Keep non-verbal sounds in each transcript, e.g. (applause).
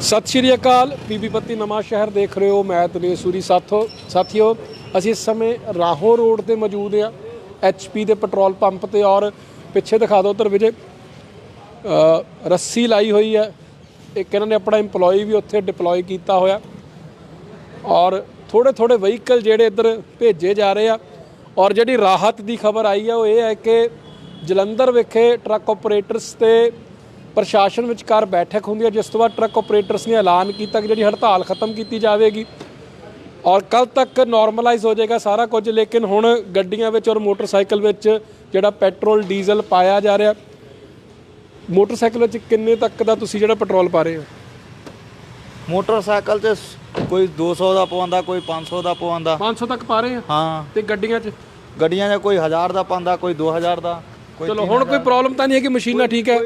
ਸਤਿ ਸ਼੍ਰੀ ਅਕਾਲ, ਬੀਬੀ ਪੱਤੀ ਨਵਾਂ ਸ਼ਹਿਰ ਦੇਖ ਰਹੇ ਹੋ, ਮੈਂ ਦਿਨੇਸ਼ ਸੂਰੀ ਸਾਥੋ, ਸਾਥੀਓ, ਅਸੀਂ ਇਸ ਸਮੇਂ ਰਾਹੋਂ ਰੋਡ ਤੇ ਮੌਜੂਦ ਆ ਐਚਪੀ ਦੇ ਪੈਟਰੋਲ ਪੰਪ ਤੇ ਔਰ ਪਿੱਛੇ ਦਿਖਾ ਦਿਓ ਉਧਰ ਵਿਜੇ ਰੱਸੀ ਲਾਈ ਹੋਈ ਹੈ, ਇੱਕ ਇਹਨਾਂ ਨੇ ਆਪਣਾ EMPLOYE ਵੀ ਉੱਥੇ ਡਿਪਲੋਏ ਕੀਤਾ ਹੋਇਆ, ਔਰ ਥੋੜੇ ਥੋੜੇ ਵਹੀਕਲ ਜਿਹੜੇ ਇੱਧਰ ਭੇਜੇ ਜਾ ਰਹੇ ਆ, ਔਰ ਜਿਹੜੀ ਰਾਹਤ ਦੀ ਖਬਰ ਆਈ ਆ ਉਹ ਇਹ ਹੈ ਕਿ ਜਲੰਧਰ ਵਿਖੇ ਟਰੱਕ ਆਪਰੇਟਰਸ ਤੇ ਪ੍ਰਸ਼ਾਸਨ ਵਿਚਕਾਰ ਬੈਠਕ ਹੁੰਦੀ ਹੈ ਜਿਸ ਤੋਂ ਬਾਅਦ ਟਰੱਕ ਆਪਰੇਟਰਸ ਨੇ ਐਲਾਨ ਕੀਤਾ ਕਿ ਜਿਹੜੀ ਹੜਤਾਲ ਖਤਮ ਕੀਤੀ ਜਾਵੇਗੀ ਔਰ ਕੱਲ ਤੱਕ ਨਾਰਮਲਾਈਜ਼ ਹੋ ਜਾਏਗਾ ਸਾਰਾ ਕੁਝ ਲੇਕਿਨ ਹੁਣ ਗੱਡੀਆਂ ਵਿੱਚ ਔਰ ਮੋਟਰਸਾਈਕਲ ਵਿੱਚ ਜਿਹੜਾ ਪੈਟਰੋਲ ਡੀਜ਼ਲ ਪਾਇਆ ਜਾ ਰਿਹਾ। ਮੋਟਰਸਾਈਕਲ ਵਿੱਚ ਕਿੰਨੇ ਤੱਕ ਦਾ ਤੁਸੀਂ ਜਿਹੜਾ ਪੈਟਰੋਲ ਪਾ ਰਹੇ ਹੋ? ਮੋਟਰਸਾਈਕਲ ਸ- ਕੋਈ 200 ਦਾ ਪਵਾਉਂਦਾ ਕੋਈ 500 ਦਾ ਪਵਾਉਂਦਾ। 500 ਤੱਕ ਪਾ ਰਹੇ ਹਾਂ? ਤੇ ਗੱਡੀਆਂ 'ਚ? ਗੱਡੀਆਂ 'ਚ ਕੋਈ 1000 ਦਾ ਪਾਉਂਦਾ ਕੋਈ 2000 ਦਾ। ਚਲੋ ਹੁਣ ਕੋਈ ਪ੍ਰੋਬਲਮ ਤਾਂ ਨਹੀਂ ਹੈ ਕਿ ਮਸ਼ੀਨਾਂ ਠੀਕ ਹੈ।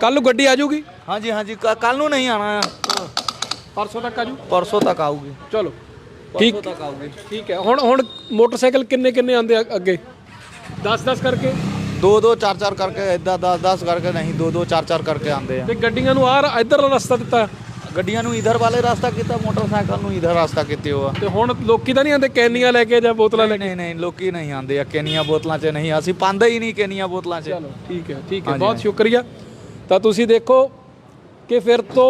ਕੱਲ ਨੂੰ। ਗੱਡੀ ਆ ਜਾਊਗੀ? ਹਾਂਜੀ ਹਾਂਜੀ ਕੱਲ ਨੂੰ ਨਹੀਂ ਆਣਾ ਪਰਸੋਂ ਤੱਕ ਆ ਜਾਊ? ਪਰਸੋਂ ਤੱਕ ਆਊਗੀ। ਚਲੋ ਠੀਕ। ਤੱਕ ਆਊਗੀ। ਠੀਕ ਹੈ ਹੁਣ ਹੁਣ ਮੋਟਰਸਾਈਕਲ ਕਿੰਨੇ ਕਿੰਨੇ ਆਂਦੇ ਅੱਗੇ? 10 10 ਕਰਕੇ? ਦੋ ਦੋ ਚਾਰ ਚਾਰ ਕਰਕੇ ਇਦਾਂ 10 10 ਕਰਕੇ ਨਹੀਂ ਦੋ ਦੋ ਚਾਰ ਚਾਰ ਕਰਕੇ ਆਉਂਦੇ ਆ। ਤੇ ਗੱਡੀਆਂ ਨੂੰ ਆਹ ਇਧਰਲਾ ਰਸਤਾ ਦਿੱਤਾ। ਗੱਡੀਆਂ ਨੂੰ ਇਧਰ ਵਾਲੇ ਰਸਤਾ ਕੀਤਾ ਮੋਟਰਸਾਈਕਲ ਨੂੰ ਇਧਰ ਰਸਤਾ ਕੀਤੇ ਹੋਆ। ਤੇ ਹੁਣ ਲੋਕੀ ਤਾਂ ਨਹੀਂ ਆਂਦੇ ਕੈਨੀਆਂ ਲੈ ਕੇ ਜਾਂ ਬੋਤਲਾਂ ਲੈ ਨਹੀਂ ਨਹੀਂ ਨਹੀਂ ਲੋਕੀ ਨਹੀਂ ਆਉਂਦੇ ਆ ਕਿੰਨੀਆਂ ਬੋਤਲਾਂ 'ਚ ਨਹੀਂ ਅਸੀਂ ਪਾਉਂਦੇ ਹੀ ਨਹੀਂ ਕਿੰਨੀਆਂ ਬੋਤਲਾਂ 'ਚ। ਚਲੋ ਠੀਕ ਹੈ ਠੀਕ ਹੈ ਬਹੁਤ ਸ਼ੁਕਰੀਆ। ਤਾਂ ਤੁਸੀਂ ਦੇਖੋ ਕਿ ਫਿਰ ਤੋਂ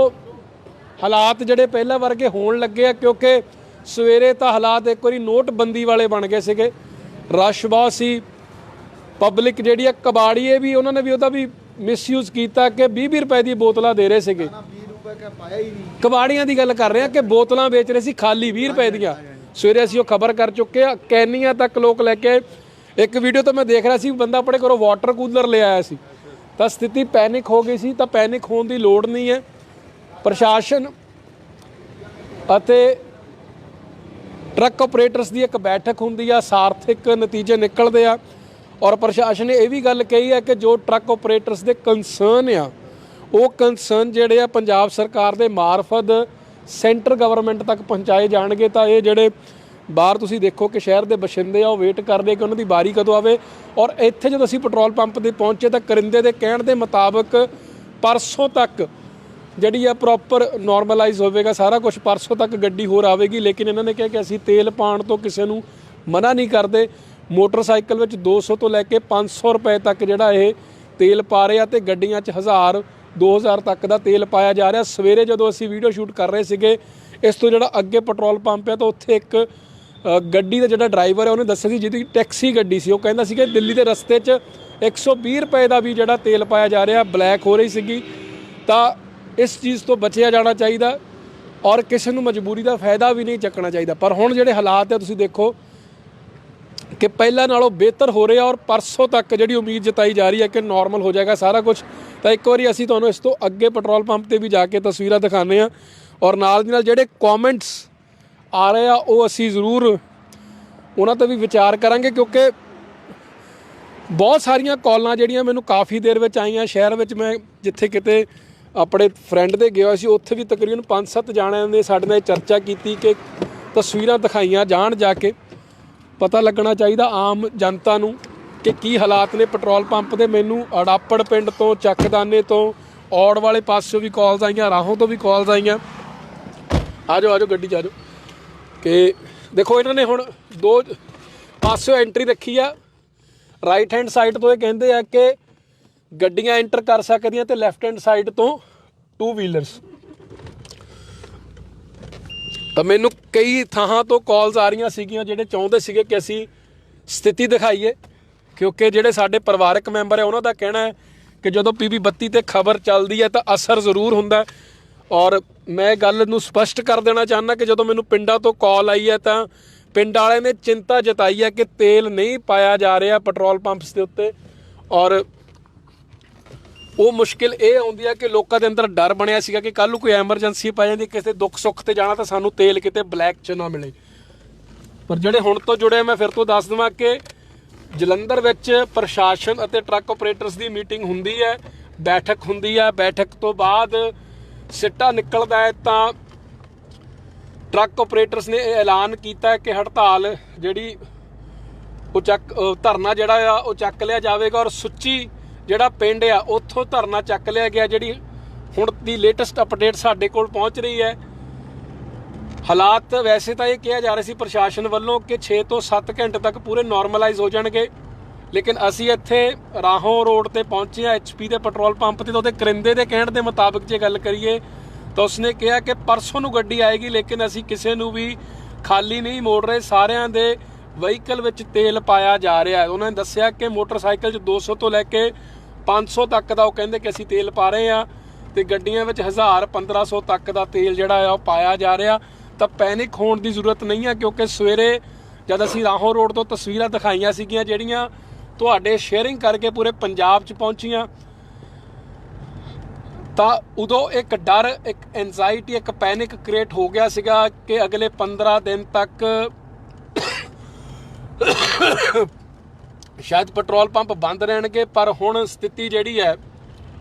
ਹਾਲਾਤ ਜਿਹੜੇ ਪਹਿਲਾਂ ਵਰਗੇ ਹੋਣ ਲੱਗੇ ਆ ਕਿਉਂਕਿ ਸਵੇਰੇ ਤਾਂ ਹਾਲਾਤ ਇੱਕ ਵਾਰੀ ਨੋਟਬੰਦੀ ਵਾਲੇ ਬਣ ਗਏ ਸੀਗੇ। ਰਸ਼ ਬਹੁਤ ਸੀ ਪਬਲਿਕ ਜਿਹੜੀ ਆ ਕਬਾੜੀਏ ਵੀ ਉਹਨਾਂ ਨੇ ਵੀ ਉਹਦਾ ਵੀ ਮਿਸਯੂਜ਼ ਕੀਤਾ ਕਿ 20 ਰੁਪਏ ਦੀ ਬੋਤਲਾਂ ਦੇ ਰਹੇ ਸੀਗੇ। 20 ਰੁਪਏ ਕਾ ਪਾਇਆ ਹੀ ਨਹੀਂ। ਕਬਾੜੀਆਂ ਦੀ ਗੱਲ ਕਰ ਰਹੇ ਆ ਕਿ ਬੋਤਲਾਂ ਵੇਚ ਰਹੇ ਸੀ ਖਾਲੀ 20 ਰੁਪਏ ਦੀਆਂ। ਸਵੇਰੇ ਅਸੀਂ ਉਹ ਖਬਰ ਕਰ ਚੁੱਕੇ ਆ ਕੈਨੀਆਂ ਤੱਕ ਲੋਕ ਲੈ ਕੇ। ਇੱਕ ਵੀਡੀਓ ਤਾਂ ਮੈਂ ਦੇਖ ਰਿਹਾ ਸੀ ਬੰਦਾ ਆਪਣੇ ਘਰੋਂ ਵਾਟਰ ਕੂਲਰ ਲੈ ਆਇਆ ਸੀ। ਤਾਂ ਸਥਿਤੀ ਪੈਨਿਕ ਹੋ ਗਈ ਸੀ ਤਾਂ ਪੈਨਿਕ ਹੋਣ ਦੀ ਲੋੜ ਨਹੀਂ ਹੈ। ਪ੍ਰਸ਼ਾਸਨ ਅਤੇ ਟਰੱਕ ਆਪਰੇਟਰਸ ਦੀ ਇੱਕ ਬੈਠਕ ਹੁੰਦੀ ਆ ਸਾਰਥਿਕ ਨਤੀਜੇ ਨਿਕਲਦੇ ਆ। ਔਰ ਪ੍ਰਸ਼ਾਸਨ ਨੇ ਇਹ ਵੀ ਗੱਲ ਕਹੀ ਹੈ ਕਿ ਜੋ ਟਰੱਕ ਆਪਰੇਟਰਸ ਦੇ ਕੰਸਰਨ ਆ ਉਹ ਕੰਸਰਨ ਜਿਹੜੇ ਆ ਪੰਜਾਬ ਸਰਕਾਰ ਦੇ ਮਾਰਫਤ ਸੈਂਟਰ ਗਵਰਨਮੈਂਟ ਤੱਕ ਪਹੁੰਚਾਏ ਜਾਣਗੇ ਤਾਂ ਇਹ ਜਿਹੜੇ ਬਾਹਰ ਤੁਸੀਂ ਦੇਖੋ ਕਿ ਸ਼ਹਿਰ ਦੇ ਬਸ਼ਿੰਦੇ ਆ, ਉਹ ਵੇਟ ਕਰਦੇ ਕਿ ਉਹਨਾਂ ਦੀ ਵਾਰੀ ਕਦੋਂ ਆਵੇ। ਔਰ ਇੱਥੇ ਜਦੋਂ ਅਸੀਂ ਪੈਟਰੋਲ ਪੰਪ ਤੇ ਪਹੁੰਚੇ ਤਾਂ ਕਰਿੰਦੇ ਦੇ ਕਹਿਣ ਦੇ ਮੁਤਾਬਕ ਪਰਸੋਂ ਤੱਕ ਜਿਹੜੀ ਆ ਪ੍ਰੋਪਰ ਨਾਰਮਲਾਈਜ਼ ਹੋਵੇਗਾ, ਸਾਰਾ ਕੁਝ ਪਰਸੋਂ ਤੱਕ ਗੱਡੀ ਹੋਰ ਆਵੇਗੀ। ਲੇਕਿਨ ਇਹਨਾਂ ਨੇ ਕਿਹਾ ਕਿ ਅਸੀਂ ਤੇਲ ਪਾਣ ਤੋਂ ਕਿਸੇ ਨੂੰ ਮਨਾ ਨਹੀਂ ਕਰਦੇ। ਮੋਟਰਸਾਈਕਲ ਵਿੱਚ 200 ਤੋਂ ਲੈ ਕੇ 500 ਰੁਪਏ ਤੱਕ ਜਿਹੜਾ ਇਹ ਤੇਲ ਪਾ ਰਹੇ ਆ ਤੇ ਗੱਡੀਆਂ 'ਚ 1000 2000 ਤੱਕ ਦਾ ਤੇਲ ਪਾਇਆ ਜਾ ਰਿਹਾ। ਸਵੇਰੇ ਜਦੋਂ ਅਸੀਂ ਵੀਡੀਓ ਸ਼ੂਟ ਕਰ ਰਹੇ ਸੀਗੇ, ਇਸ ਤੋਂ ਜਿਹੜਾ ਅੱਗੇ ਪੈਟਰੋਲ ਪੰਪ ਹੈ ਤਾਂ ਉੱਥੇ ਇੱਕ ਗੱਡੀ ਦਾ ਜਿਹੜਾ ਡਰਾਈਵਰ ਹੈ ਉਹਨੇ ਦੱਸਿਆ ਸੀ ਜਿਹਦੀ ਟੈਕਸੀ ਗੱਡੀ ਸੀ। ਉਹ ਕਹਿੰਦਾ ਸੀ ਕਿ ਦਿੱਲੀ ਦੇ ਰਸਤੇ 'ਚ 120 ਰੁਪਏ ਦਾ ਵੀ ਜਿਹੜਾ ਤੇਲ ਪਾਇਆ ਜਾ ਰਿਹਾ, ਬਲੈਕ ਹੋ ਰਹੀ ਸੀਗੀ। ਤਾਂ ਇਸ ਚੀਜ਼ ਤੋਂ ਬਚਿਆ ਜਾਣਾ ਚਾਹੀਦਾ ਔਰ ਕਿਸੇ ਨੂੰ ਮਜਬੂਰੀ ਦਾ ਫਾਇਦਾ ਵੀ ਨਹੀਂ ਚੱਕਣਾ ਚਾਹੀਦਾ। ਪਰ ਹੁਣ ਜਿਹੜੇ ਹਾਲਾਤ ਹੈ ਤੁਸੀਂ ਦੇਖੋ ਕਿ ਪਹਿਲਾਂ ਨਾਲੋਂ ਬਿਹਤਰ ਹੋ ਰਿਹਾ ਔਰ ਪਰਸੋਂ ਤੱਕ ਜਿਹੜੀ ਉਮੀਦ ਜਤਾਈ ਜਾ ਰਹੀ ਹੈ ਕਿ ਨਾਰਮਲ ਹੋ ਜਾਏਗਾ ਸਾਰਾ ਕੁਝ ਤਾਂ ਇੱਕ ਵਾਰੀ ਅਸੀਂ ਤੁਹਾਨੂੰ ਇਸ ਤੋਂ ਅੱਗੇ ਪੈਟਰੋਲ ਪੰਪ ਤੇ ਵੀ ਜਾ ਕੇ ਤਸਵੀਰਾਂ ਦਿਖਾਉਂਦੇ ਆ ਔਰ ਨਾਲ ਦੀ ਨਾਲ ਜਿਹੜੇ ਕਮੈਂਟਸ ਆ ਰਹੇ ਆ, ਉਹ ਅਸੀਂ ਜ਼ਰੂਰ ਉਹਨਾਂ ਤੇ ਵੀ ਵਿਚਾਰ ਕਰਾਂਗੇ ਕਿਉਂਕਿ ਬਹੁਤ ਸਾਰੀਆਂ ਕਾਲਾਂ ਜਿਹੜੀਆਂ ਮੈਨੂੰ ਕਾਫੀ ਦੇਰ ਵਿੱਚ ਆਈਆਂ, ਸ਼ਹਿਰ ਵਿੱਚ ਮੈਂ ਜਿੱਥੇ ਕਿਤੇ ਆਪਣੇ ਫਰੈਂਡ ਦੇ ਗਿਆ ਸੀ, ਉੱਥੇ ਵੀ ਤਕਰੀਬਨ 5-7 ਜਾਣਿਆਂ ਨੇ ਸਾਡੇ ਨਾਲ ਚਰਚਾ ਕੀਤੀ ਕਿ ਤਸਵੀਰਾਂ ਦਿਖਾਈਆਂ ਜਾਣ ਜਾ ਕੇ। ਪਤਾ ਲੱਗਣਾ ਚਾਹੀਦਾ ਆਮ ਜਨਤਾ ਨੂੰ ਕਿ ਕੀ ਹਾਲਾਤ ਨੇ ਪੈਟਰੋਲ ਪੰਪ ਦੇ। ਮੈਨੂੰ ਅੜਾਪੜ ਪਿੰਡ ਤੋਂ, ਚੱਕਦਾਨੇ ਤੋਂ, ਔੜ ਵਾਲੇ ਪਾਸਿਓਂ ਵੀ ਕਾਲਸ ਆਈਆਂ, ਰਾਹੋਂ ਤੋਂ ਵੀ ਕਾਲਸ ਆਈਆਂ। ਆਜੋ ਆਜੋ, ਗੱਡੀ 'ਚ ਆਜੋ। ਕਿ ਦੇਖੋ ਇਹਨਾਂ ਨੇ ਹੁਣ ਦੋ ਪਾਸਿਓਂ ਐਂਟਰੀ ਰੱਖੀ ਆ। ਰਾਈਟ ਹੈਂਡ ਸਾਈਡ ਤੋਂ ਇਹ ਕਹਿੰਦੇ ਆ ਕਿ ਗੱਡੀਆਂ ਐਂਟਰ ਕਰ ਸਕਦੀਆਂ ਤੇ ਲੈਫਟ ਹੈਂਡ ਸਾਈਡ ਤੋਂ ਟੂ ਵੀਲਰਸ ਤਾਂ ਮੈਨੂੰ ਕਈ ਥਾਂ ਤੋਂ ਕਾਲਸ ਆ ਰਹੀਆਂ ਸੀਗੀਆਂ ਜਿਹੜੇ ਚਾਹੁੰਦੇ ਸੀਗੇ ਕਿ ਅਸੀਂ ਸਥਿਤੀ ਦਿਖਾਈਏ, ਕਿਉਂਕਿ ਜਿਹੜੇ ਸਾਡੇ ਪਰਿਵਾਰਕ ਮੈਂਬਰ ਹੈ, ਉਹਨਾਂ ਦਾ ਕਹਿਣਾ ਹੈ ਕਿ ਜਦੋਂ ਪੀਪੀ 32 ਤੇ ਖਬਰ ਚੱਲਦੀ ਹੈ ਤਾਂ ਅਸਰ ਜ਼ਰੂਰ ਹੁੰਦਾ ਔਰ ਮੈਂ ਗੱਲ ਨੂੰ ਸਪਸ਼ਟ ਕਰ ਦੇਣਾ ਚਾਹੁੰਦਾ ਕਿ ਜਦੋਂ ਮੈਨੂੰ ਪਿੰਡਾਂ ਤੋਂ ਕਾਲ ਆਈ ਹੈ ਤਾਂ ਪਿੰਡ ਵਾਲਿਆਂ ਨੇ ਚਿੰਤਾ ਜਤਾਈ ਹੈ ਕਿ ਤੇਲ ਨਹੀਂ ਪਾਇਆ ਜਾ ਰਿਹਾ ਪੈਟਰੋਲ ਪੰਪਸ ਦੇ ਉੱਤੇ। ਔਰ ਉਹ ਮੁਸ਼ਕਿਲ ਇਹ ਆਉਂਦੀ ਹੈ ਕਿ ਲੋਕਾਂ ਦੇ ਅੰਦਰ ਡਰ ਬਣਿਆ ਸੀਗਾ ਕਿ ਕੱਲ ਨੂੰ ਕੋਈ ਐਮਰਜੈਂਸੀ ਪੈ ਜਾਂਦੀ, ਕਿਸੇ ਦੁੱਖ ਸੁੱਖ ਤੇ ਜਾਣਾ ਤਾਂ ਸਾਨੂੰ ਤੇਲ ਕਿਤੇ ਬਲੈਕ 'ਚ ਨਾ ਮਿਲੇ। ਪਰ ਜਿਹੜੇ ਹੁਣ ਤੋਂ ਜੁੜੇ ਮੈਂ ਫਿਰ ਤੋਂ ਦੱਸ ਦਵਾਂ ਕਿ ਜਲੰਧਰ ਵਿੱਚ ਪ੍ਰਸ਼ਾਸਨ ਅਤੇ ਟਰੱਕ ਆਪਰੇਟਰਸ ਦੀ ਮੀਟਿੰਗ ਹੁੰਦੀ ਹੈ, ਬੈਠਕ ਹੁੰਦੀ ਹੈ ਬੈਠਕ ਤੋਂ ਬਾਅਦ ਸਿੱਟਾ ਨਿਕਲਦਾ ਹੈ ਤਾਂ ਟਰੱਕ ਆਪਰੇਟਰਸ ਨੇ ਇਹ ਐਲਾਨ ਕੀਤਾ ਕਿ ਹੜਤਾਲ ਜਿਹੜੀ ਉਹ ਚੱਕ ਧਰਨਾ ਜਿਹੜਾ ਆ, ਉਹ ਚੱਕ ਲਿਆ ਜਾਵੇਗਾ ਔਰ ਸੁੱਚੀ ਜਿਹੜਾ ਪਿੰਡ ਆ, ਉੱਥੋਂ ਧਰਨਾ ਚੱਕ ਲਿਆ ਗਿਆ ਜਿਹੜੀ ਹੁਣ ਦੀ ਲੇਟੈਸਟ ਅਪਡੇਟ ਸਾਡੇ ਕੋਲ ਪਹੁੰਚ ਰਹੀ ਹੈ। ਹਾਲਾਤ ਵੈਸੇ ਤਾਂ ਇਹ ਕਿਹਾ ਜਾ ਰਿਹਾ ਸੀ ਪ੍ਰਸ਼ਾਸਨ ਵੱਲੋਂ ਕਿ 6 ਤੋਂ 7 ਘੰਟੇ ਤੱਕ ਪੂਰੇ ਨਾਰਮਲਾਈਜ਼ ਹੋ ਜਾਣਗੇ। ਲੇਕਿਨ ਅਸੀਂ ਇੱਥੇ ਰਾਹੋਂ ਰੋਡ ਤੇ ਪਹੁੰਚੇ ਆ ਐਚਪੀ ਦੇ ਪੈਟਰੋਲ ਪੰਪ ਤੇ ਤਾਂ ਉਹਦੇ ਕਰਿੰਦੇ ਦੇ ਕਹਿਣ ਦੇ ਮੁਤਾਬਕ ਜੇ ਗੱਲ ਕਰੀਏ ਤਾਂ ਉਸਨੇ ਕਿਹਾ ਕਿ ਪਰਸੋਂ ਨੂੰ ਗੱਡੀ ਆਏਗੀ, ਲੇਕਿਨ ਅਸੀਂ ਕਿਸੇ ਨੂੰ ਵੀ ਖਾਲੀ ਨਹੀਂ ਮੋੜ ਰਹੇ। ਸਾਰਿਆਂ ਦੇ ਵਹੀਕਲ ਵਿੱਚ ਤੇਲ ਪਾਇਆ ਜਾ ਰਿਹਾ ਹੈ। ਉਹਨਾਂ ਨੇ ਦੱਸਿਆ ਕਿ ਮੋਟਰਸਾਈਕਲ 'ਚ 200 ਤੋਂ ਲੈ ਕੇ 500 ਤੱਕ ਦਾ ਉਹ ਕਹਿੰਦੇ ਕਿ ਅਸੀਂ ਤੇਲ ਪਾ ਰਹੇ ਆ ਤੇ ਗੱਡੀਆਂ ਵਿੱਚ 1000 1500 ਤੱਕ ਦਾ ਤੇਲ ਜਿਹੜਾ ਆ ਉਹ ਪਾਇਆ ਜਾ ਰਿਹਾ। ਤਾਂ ਪੈਨਿਕ ਹੋਣ ਦੀ ਜ਼ਰੂਰਤ ਨਹੀਂ ਹੈ ਕਿਉਂਕਿ ਸਵੇਰੇ ਜਦ ਅਸੀਂ ਰਾਹੋਂ ਰੋਡ ਤੋਂ ਤਸਵੀਰਾਂ ਦਿਖਾਈਆਂ ਸੀਗੀਆਂ ਜਿਹੜੀਆਂ, ਤੁਹਾਡੇ ਸ਼ੇਅਰਿੰਗ ਕਰਕੇ ਪੂਰੇ ਪੰਜਾਬ 'ਚ ਪਹੁੰਚੀਆਂ। ਤਾਂ ਉਦੋਂ ਇੱਕ ਡਰ, ਇੱਕ ਐਂਜ਼ਾਈਟੀ ਇੱਕ ਪੈਨਿਕ ਕ੍ਰੀਏਟ ਹੋ ਗਿਆ ਸੀਗਾ ਕਿ ਅਗਲੇ 15 ਦਿਨ ਤੱਕ ਸ਼ਾਇਦ ਪੈਟਰੋਲ ਪੰਪ ਬੰਦ ਰਹਿਣਗੇ, ਪਰ ਹੁਣ ਸਥਿਤੀ ਜਿਹੜੀ ਹੈ,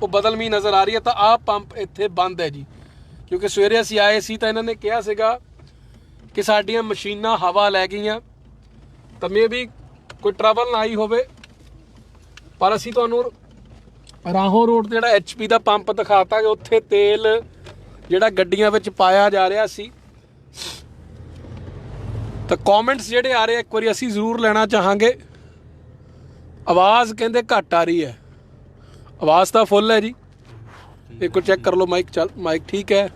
ਉਹ ਬਦਲਮੀ ਨਜ਼ਰ ਆ ਰਹੀ ਹੈ, ਤਾਂ ਆਹ ਪੰਪ ਇੱਥੇ ਬੰਦ ਹੈ ਜੀ। ਕਿਉਂਕਿ ਸਵੇਰੇ ਅਸੀਂ ਆਏ ਸੀ ਤਾਂ ਇਹਨਾਂ ਨੇ ਕਿਹਾ ਸੀਗਾ ਕਿ ਸਾਡੀਆਂ ਮਸ਼ੀਨਾਂ ਹਵਾ ਲੈ ਗਈਆਂ, ਤਾਂ ਮੇ ਵੀ ਕੋਈ ਟਰਬਲ ਨਾ ਆਈ ਹੋਵੇ, ਪਰ ਅਸੀਂ ਤੁਹਾਨੂੰ ਰਾਹੋਂ ਰੋਡ ਤੇ ਜਿਹੜਾ ਐਚਪੀ ਦਾ ਪੰਪ ਦਿਖਾਤਾ ਕਿ ਉੱਥੇ ਤੇਲ ਜਿਹੜਾ ਗੱਡੀਆਂ ਵਿੱਚ ਪਾਇਆ ਜਾ ਰਿਹਾ ਸੀ। ਤਾਂ ਕਮੈਂਟਸ ਜਿਹੜੇ ਆ ਰਹੇ ਇੱਕ ਵਾਰੀ ਅਸੀਂ ਜ਼ਰੂਰ ਲੈਣਾ ਚਾਹਾਂਗੇ। ਆਵਾਜ਼ ਕਹਿੰਦੇ ਘੱਟ ਆ ਰਹੀ ਹੈ। ਆਵਾਜ਼ ਤਾਂ ਫੁੱਲ ਹੈ ਜੀ। ਇੱਕ ਚੈੱਕ ਕਰ ਲਓ ਮਾਈਕ ਚੱਲ ਮਾਈਕ ਠੀਕ ਹੈ।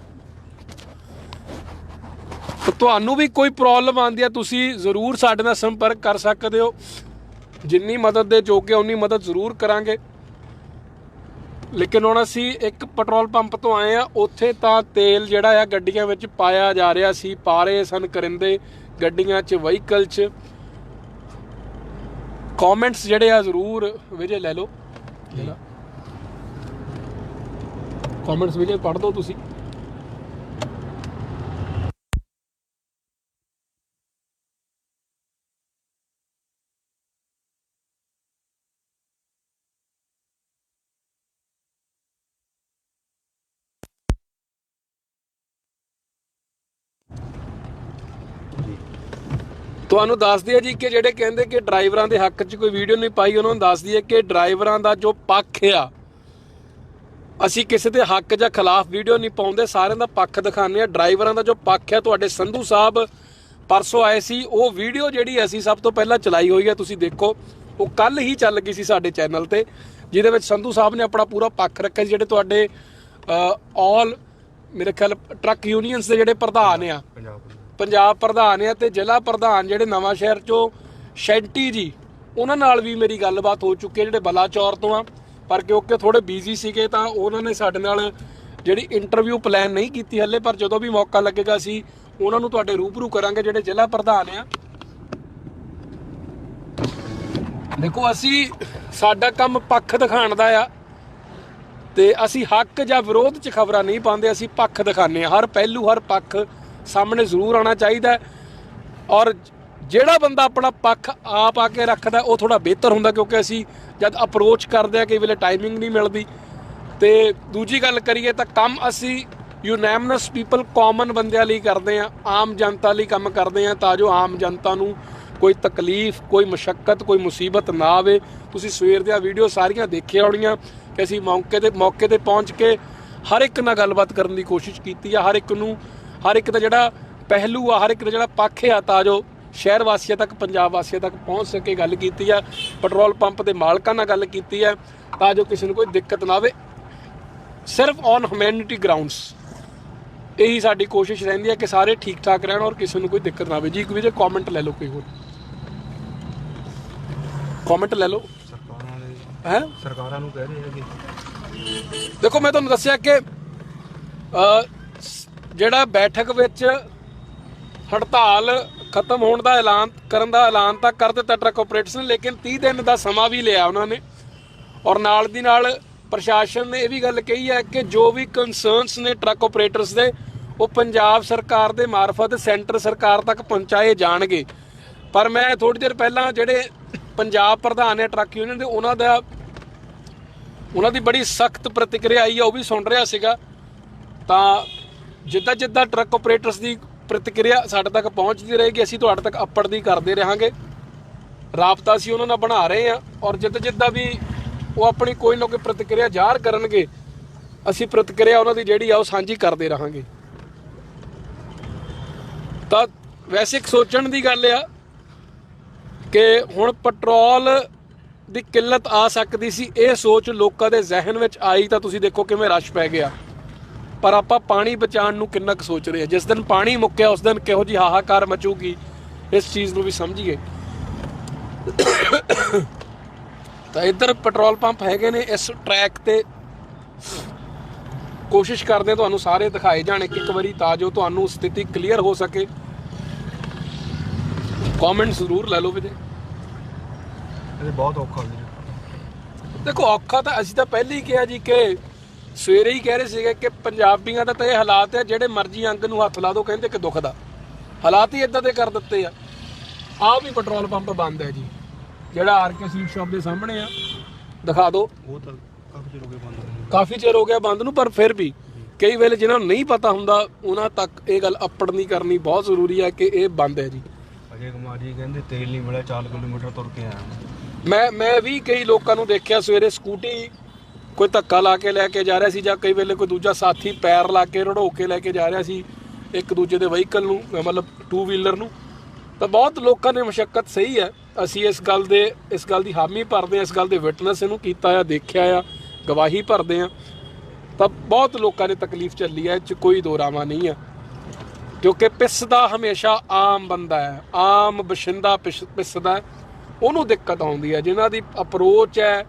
ਤੁਹਾਨੂੰ ਵੀ ਕੋਈ ਪ੍ਰੋਬਲਮ ਆਉਂਦੀ ਹੈ, ਤੁਸੀਂ ਜ਼ਰੂਰ ਸਾਡੇ ਨਾਲ ਸੰਪਰਕ ਕਰ ਸਕਦੇ ਹੋ। ਜਿੰਨੀ ਮਦਦ ਦੇ ਜੋਗੇ, ਉਨੀ ਮਦਦ ਜ਼ਰੂਰ ਕਰਾਂਗੇ। ਲੇਕਿਨ ਹੁਣ ਅਸੀਂ ਇੱਕ ਪੈਟਰੋਲ ਪੰਪ ਤੋਂ ਆਏ ਆ ਉੱਥੇ ਤਾਂ ਤੇਲ ਜਿਹੜਾ ਆ, ਗੱਡੀਆਂ ਵਿੱਚ ਪਾਇਆ ਜਾ ਰਿਹਾ ਸੀ। ਪਾ ਰਹੇ ਸਨ ਕਰਿੰਦੇ ਗੱਡੀਆਂ 'ਚ, ਵਹੀਕਲ 'ਚ। ਕਮੈਂਟਸ ਜਿਹੜੇ ਆ ਜ਼ਰੂਰ ਵਿਜੇ ਲੈ ਲਓ। ਕਮੈਂਟਸ ਵਿਜੇ ਪੜ੍ਹ ਦਿਓ ਤੁਸੀਂ। ਤੁਹਾਨੂੰ ਦੱਸ ਦਈਏ ਜੀ ਕਿ ਜਿਹੜੇ ਕਹਿੰਦੇ ਕਿ ਡਰਾਈਵਰਾਂ ਦੇ ਹੱਕ 'ਚ ਕੋਈ ਵੀਡੀਓ ਨਹੀਂ ਪਾਈ, ਉਹਨਾਂ ਨੂੰ ਦੱਸ ਦਈਏ ਕਿ ਡਰਾਈਵਰਾਂ ਦਾ ਜੋ ਪੱਖ ਆ, ਅਸੀਂ ਕਿਸੇ ਦੇ ਹੱਕ ਜਾਂ ਖਿਲਾਫ ਵੀਡੀਓ ਨਹੀਂ ਪਾਉਂਦੇ, ਸਾਰਿਆਂ ਦਾ ਪੱਖ ਦਿਖਾਉਂਦੇ ਆ ਡਰਾਈਵਰਾਂ ਦਾ ਜੋ ਪੱਖ ਹੈ ਤੁਹਾਡੇ ਸੰਧੂ ਸਾਹਿਬ ਪਰਸੋਂ ਆਏ ਸੀ, ਉਹ ਵੀਡੀਓ ਜਿਹੜੀ ਅਸੀਂ ਸਭ ਤੋਂ ਪਹਿਲਾਂ ਚਲਾਈ ਹੋਈ ਹੈ, ਤੁਸੀਂ ਦੇਖੋ, ਉਹ ਕੱਲ ਹੀ ਚੱਲ ਗਈ ਸੀ ਸਾਡੇ ਚੈਨਲ ਤੇ, ਜਿਹਦੇ ਵਿੱਚ ਸੰਧੂ ਸਾਹਿਬ ਨੇ ਆਪਣਾ ਪੂਰਾ ਪੱਖ ਰੱਖਿਆ ਸੀ, ਜਿਹੜੇ ਤੁਹਾਡੇ ਆਲ ਮੇਰੇ ਖਿਆਲ ਟਰੱਕ ਯੂਨੀਅਨਸ ਦੇ ਜਿਹੜੇ ਪ੍ਰਧਾਨ ਆ ਪੰਜਾਬ ਪ੍ਰਧਾਨ ਆ ਤੇ ਜ਼ਿਲ੍ਹਾ ਪ੍ਰਧਾਨ ਜਿਹੜੇ ਨਵਾਂ ਸ਼ਹਿਰ ਚੋਂ ਸ਼ੈਂਟੀ ਜੀ, ਉਹਨਾਂ ਨਾਲ ਵੀ ਮੇਰੀ ਗੱਲਬਾਤ ਹੋ ਚੁੱਕੀ ਹੈ ਜਿਹੜੇ ਬਲਾਚੌਰ ਤੋਂ ਆ। ਪਰ ਕਿਉਂਕਿ ਥੋੜੇ ਬਿਜ਼ੀ ਸੀਗੇ ਤਾਂ ਉਹਨਾਂ ਨੇ ਸਾਡੇ ਨਾਲ ਜਿਹੜੀ ਇੰਟਰਵਿਊ ਪਲਾਨ ਨਹੀਂ ਕੀਤੀ ਹੱਲੇ, ਪਰ ਜਦੋਂ ਵੀ ਮੌਕਾ ਲੱਗੇਗਾ ਅਸੀਂ ਉਹਨਾਂ ਨੂੰ ਤੁਹਾਡੇ ਰੂਬਰੂ ਕਰਾਂਗੇ ਜਿਹੜੇ ਜ਼ਿਲ੍ਹਾ ਪ੍ਰਧਾਨ ਆ। ਦੇਖੋ, ਅਸੀਂ ਸਾਡਾ ਕੰਮ ਪੱਖ ਦਿਖਾਉਣ ਦਾ ਆ ਤੇ ਅਸੀਂ ਹੱਕ ਜਾਂ ਵਿਰੋਧ 'ਚ ਖਬਰਾਂ ਨਹੀਂ ਪਾਉਂਦੇ, ਅਸੀਂ ਪੱਖ ਦਿਖਾਉਂਦੇ ਹਾਂ। ਹਰ ਪਹਿਲੂ, ਹਰ ਪੱਖ ਸਾਹਮਣੇ ਜ਼ਰੂਰ ਆਉਣਾ ਚਾਹੀਦਾ ਔਰ ਜਿਹੜਾ ਬੰਦਾ ਆਪਣਾ ਪੱਖ ਆਪ ਆ ਕੇ ਰੱਖਦਾ ਉਹ ਥੋੜਾ ਬਿਹਤਰ ਹੁੰਦਾ, ਕਿਉਂਕਿ ਅਸੀਂ ਜਦ ਅਪਰੋਚ ਕਰਦੇ ਆ ਕਈ ਵੇਲੇ ਟਾਈਮਿੰਗ ਨਹੀਂ ਮਿਲਦੀ। ਤੇ ਦੂਜੀ ਗੱਲ ਕਰੀਏ ਤਾਂ ਕੰਮ ਅਸੀਂ ਯੂਨੈਮਨਸ ਪੀਪਲ ਕਾਮਨ ਬੰਦਿਆਂ ਲਈ ਕਰਦੇ ਆ ਆਮ ਜਨਤਾ ਲਈ ਕੰਮ ਕਰਦੇ ਆ ਤਾਂ ਜੋ ਆਮ ਜਨਤਾ ਨੂੰ ਕੋਈ ਤਕਲੀਫ, ਕੋਈ ਮੁਸ਼ਕਲ ਕੋਈ ਮੁਸੀਬਤ ਨਾ ਆਵੇ। ਤੁਸੀਂ ਸਵੇਰ ਦੀਆਂ ਵੀਡੀਓ ਸਾਰੀਆਂ ਦੇਖੀਆਂ ਹੋਣੀਆਂ ਕਿ ਅਸੀਂ ਮੌਕੇ ਤੇ ਮੌਕੇ ਤੇ ਪਹੁੰਚ ਕੇ ਹਰ ਇੱਕ ਨਾਲ ਗੱਲਬਾਤ ਕਰਨ ਦੀ ਕੋਸ਼ਿਸ਼ ਕੀਤੀ ਆ, ਹਰ ਇੱਕ ਨੂੰ ਹਰ ਇੱਕ ਦਾ ਜਿਹੜਾ ਪਹਿਲੂ ਆ ਹਰ ਇੱਕ ਦਾ ਜਿਹੜਾ ਪੱਖ ਆ ਤਾਂ ਜੋ ਸ਼ਹਿਰ ਵਾਸੀਆਂ ਤੱਕ ਪੰਜਾਬ ਵਾਸੀਆਂ ਤੱਕ ਪਹੁੰਚ ਸਕੇ ਗੱਲ ਕੀਤੀ ਆ ਪੈਟਰੋਲ ਪੰਪ ਦੇ ਮਾਲਕਾਂ ਨਾਲ ਗੱਲ ਕੀਤੀ ਆ ਤਾਂ ਜੋ ਕਿਸੇ ਨੂੰ ਕੋਈ ਦਿੱਕਤ ਨਾ ਆਵੇ। ਸਿਰਫ ਔਨ ਹਿਊਮੈਨਿਟੀ ਗਰਾਊਂਡਸ ਇਹੀ ਸਾਡੀ ਕੋਸ਼ਿਸ਼ ਰਹਿੰਦੀ ਹੈ ਕਿ ਸਾਰੇ ਠੀਕ ਠਾਕ ਰਹਿਣ ਔਰ ਕਿਸੇ ਨੂੰ ਕੋਈ ਦਿੱਕਤ ਨਾ ਆਵੇ। ਜੀ ਕੋਈ ਵੀ ਕਮੈਂਟ ਲੈ ਲਓ ਕੋਈ ਹੋਰ। ਕਮੈਂਟ ਲੈ ਲਓ। ਸਰਕਾਰਾਂ ਨੇ ਹੈ ਸਰਕਾਰਾਂ ਨੂੰ ਕਹਿ ਰਹੇ ਆ ਕਿ ਦੇਖੋ ਮੈਂ ਤੁਹਾਨੂੰ ਦੱਸਿਆ ਕਿ ਜਿਹੜਾ ਬੈਠਕ ਵਿੱਚ ਹੜਤਾਲ ਖਤਮ ਹੋਣ ਦਾ ਐਲਾਨ, ਕਰਨ ਦਾ ਐਲਾਨ ਤਾਂ ਕਰ ਦਿੱਤਾ ਟਰੱਕ ਆਪਰੇਟਰਸ ਨੇ, ਲੇਕਿਨ 30 ਦਿਨ ਦਾ ਸਮਾਂ ਵੀ ਲਿਆ ਉਹਨਾਂ ਨੇ। ਔਰ ਨਾਲ ਦੀ ਨਾਲ ਪ੍ਰਸ਼ਾਸਨ ਨੇ ਇਹ ਵੀ ਗੱਲ ਕਹੀ ਹੈ ਕਿ ਜੋ ਵੀ ਕਨਸਰਨਸ ਨੇ ਟਰੱਕ ਆਪਰੇਟਰਸ ਦੇ, ਉਹ ਪੰਜਾਬ ਸਰਕਾਰ ਦੇ ਮਾਰਫਤ ਸੈਂਟਰ ਸਰਕਾਰ ਤੱਕ ਪਹੁੰਚਾਏ ਜਾਣਗੇ। ਪਰ ਮੈਂ ਥੋੜੀ ਦੇਰ ਪਹਿਲਾਂ ਜਿਹੜੇ ਪੰਜਾਬ ਪ੍ਰਧਾਨ ਨੇ ਟਰੱਕ ਯੂਨੀਅਨ ਦੇ, ਉਹਨਾਂ ਦਾ, ਉਹਨਾਂ ਦੀ ਬੜੀ ਸਖਤ ਪ੍ਰਤੀਕਿਰਿਆ ਆਈ ਹੈ ਉਹ ਵੀ ਸੁਣ ਰਿਹਾ ਸੀਗਾ। ਤਾਂ ਜਿੱਦਾਂ ਜਿੱਦਾਂ ਟਰੱਕ ਆਪਰੇਟਰਸ ਦੀ ਪ੍ਰਤੀਕਿਰਿਆ ਸਾਡੇ ਤੱਕ ਪਹੁੰਚਦੀ ਰਹੇਗੀ, ਅਸੀਂ ਤੁਹਾਡੇ ਤੱਕ ਅਪੜਦੀ ਕਰਦੇ ਰਹਾਂਗੇ। ਰਾਬਤਾ ਅਸੀਂ ਉਹਨਾਂ ਨਾਲ ਬਣਾ ਰਹੇ ਹਾਂ ਔਰ ਜਿੱਦਾਂ ਜਿੱਦਾਂ ਵੀ ਉਹ ਆਪਣੀ ਕੋਈ ਨਾ ਕੋਈ ਪ੍ਰਤੀਕਿਰਿਆ ਜ਼ਾਹਰ ਕਰਨਗੇ, ਅਸੀਂ ਪ੍ਰਤੀਕਿਰਿਆ ਉਹਨਾਂ ਦੀ ਜਿਹੜੀ ਆ ਉਹ ਸਾਂਝੀ ਕਰਦੇ ਰਹਾਂਗੇ। ਤਾਂ ਵੈਸੇ ਇੱਕ ਸੋਚਣ ਦੀ ਗੱਲ ਆ ਕਿ ਹੁਣ ਪੈਟਰੋਲ ਦੀ ਕਿੱਲਤ ਆ ਸਕਦੀ ਸੀ, ਇਹ ਸੋਚ ਲੋਕਾਂ ਦੇ ਜ਼ਿਹਨ ਵਿੱਚ ਆਈ ਤਾਂ ਤੁਸੀਂ ਦੇਖੋ ਕਿਵੇਂ ਰਸ਼ ਪੈ ਗਿਆ। ਪਰ ਆਪਾਂ ਪਾਣੀ ਬਚਾਉਣ ਨੂੰ ਕਿੰਨਾ ਕੁ ਸੋਚ ਰਹੇ ਹਾਂ। ਜਿਸ ਦਿਨ ਪਾਣੀ ਮੁੱਕਿਆ ਉਸ ਦਿਨ ਕਿਹੋ ਜੀ ਹਾਹਾਕਾਰ ਮਚੂਗੀ ਇਸ ਚੀਜ਼ ਨੂੰ ਵੀ ਸਮਝੀਏ। ਤਾਂ ਇੱਧਰ ਪੈਟਰੋਲ ਪੰਪ ਹੈਗੇ ਨੇ ਇਸ ਟਰੈਕ ਤੇ ਕੋਸ਼ਿਸ਼ ਕਰਦੇ ਤੁਹਾਨੂੰ ਸਾਰੇ ਦਿਖਾਏ ਜਾਣ ਇੱਕ ਇੱਕ ਵਾਰੀ ਤਾਂ ਜੋ ਤੁਹਾਨੂੰ ਸਥਿਤੀ ਕਲੀਅਰ ਹੋ ਸਕੇ। ਕਮੈਂਟ ਜ਼ਰੂਰ ਲੈ ਲਓ ਵੀਰੇ। ਇਹ ਬਹੁਤ ਔਖਾ ਵੀਰੇ ਦੇਖੋ ਔਖਾ ਤਾਂ ਅਸੀਂ ਤਾਂ ਪਹਿਲੇ ਹੀ ਕਿਹਾ ਜੀ ਕਿ ਸਵੇਰੇ ਹੀ ਕਹਿ ਰਹੇ ਸੀਗੇ ਕਿ ਪੰਜਾਬੀਆਂ ਦਾ ਤਾਂ ਇਹ ਹਾਲਾਤ ਹੈ ਜਿਹੜੇ ਮਰਜ਼ੀ ਅੰਗ ਨੂੰ ਹੱਥ ਲਾ ਦੋ ਕਹਿੰਦੇ ਕਿ ਦੁਖਦਾ ਹਾਲਾਤ ਹੀ ਇਦਾਂ ਦੇ ਕਰ ਦਿੱਤੇ ਆ। ਆਹ ਵੀ ਪੈਟਰੋਲ ਪੰਪ ਬੰਦ ਹੈ ਜੀ। ਜਿਹੜਾ ਆਰ ਕੇ ਸਵੀਟ ਸ਼ਾਪ ਦੇ ਸਾਹਮਣੇ ਆ। ਦਿਖਾ ਦਿਓ। ਉਹ ਤਾਂ ਕਾਫੀ ਚਿਰ ਹੋ ਗਿਆ ਬੰਦ ਹੋਏ। ਕਾਫੀ ਚਿਰ ਹੋ ਗਿਆ ਬੰਦ ਨੂੰ ਪਰ ਫਿਰ ਵੀ ਕਈ ਵੇਲੇ ਜਿਨ੍ਹਾਂ ਨੂੰ ਨਹੀਂ ਪਤਾ ਹੁੰਦਾ ਉਹਨਾਂ ਤੱਕ ਇਹ ਗੱਲ ਅਪੜਨੀ ਕਰਨੀ ਬਹੁਤ ਜ਼ਰੂਰੀ ਹੈ ਕਿ ਇਹ ਬੰਦ ਹੈ ਜੀ। ਅਜੇ ਕੁਮਾਰ ਜੀ ਕਹਿੰਦੇ ਤੇਲ ਨਹੀਂ ਮਿਲਿਆ 4 ਕਿਲੋਮੀਟਰ ਤੁਰ ਕੇ ਆਇਆ। ਮੈਂ ਮੈਂ ਵੀ ਕਈ ਲੋਕਾਂ ਨੂੰ ਦੇਖਿਆ ਸਵੇਰੇ ਸਕੂਟੀ ਕੋਈ ਧੱਕਾ ਲਾ ਕੇ ਲੈ ਕੇ ਜਾ ਰਿਹਾ ਸੀ ਜਾਂ ਕਈ ਵੇਲੇ ਕੋਈ ਦੂਜਾ ਸਾਥੀ ਪੈਰ ਲਾ ਕੇ ਰੜੋ ਕੇ ਲੈ ਕੇ ਜਾ ਰਿਹਾ ਸੀ ਇੱਕ ਦੂਜੇ ਦੇ ਵਹੀਕਲ ਨੂੰ, ਮਤਲਬ ਟੂ ਵੀਲਰ ਨੂੰ। ਤਾਂ ਬਹੁਤ ਲੋਕਾਂ ਨੇ ਮੁਸ਼ਕਲ ਸਹੀ ਹੈ। ਅਸੀਂ ਇਸ ਗੱਲ ਦੇ, ਇਸ ਗੱਲ ਦੀ ਹਾਮੀ ਭਰਦੇ ਹਾਂ, ਇਸ ਗੱਲ ਦੇ ਵਿਟਨੈਸ ਇਹਨੂੰ ਕੀਤਾ ਆ, ਦੇਖਿਆ ਆ, ਗਵਾਹੀ ਭਰਦੇ ਆ ਤਾਂ ਬਹੁਤ ਲੋਕਾਂ ਨੇ ਤਕਲੀਫ ਝੱਲੀ ਹੈ ਇਹ 'ਚ ਕੋਈ ਦੋ ਰਾਵਾਂ ਨਹੀਂ ਆ। ਕਿਉਂਕਿ ਪਿਸਦਾ ਹਮੇਸ਼ਾ ਆਮ ਬੰਦਾ ਹੈ, ਆਮ ਬਸ਼ਿੰਦਾ ਪਿਸ- ਪਿਸਦਾ ਉਹਨੂੰ ਦਿੱਕਤ ਆਉਂਦੀ ਹੈ, ਜਿਨ੍ਹਾਂ ਦੀ ਅਪਰੋਚ ਹੈ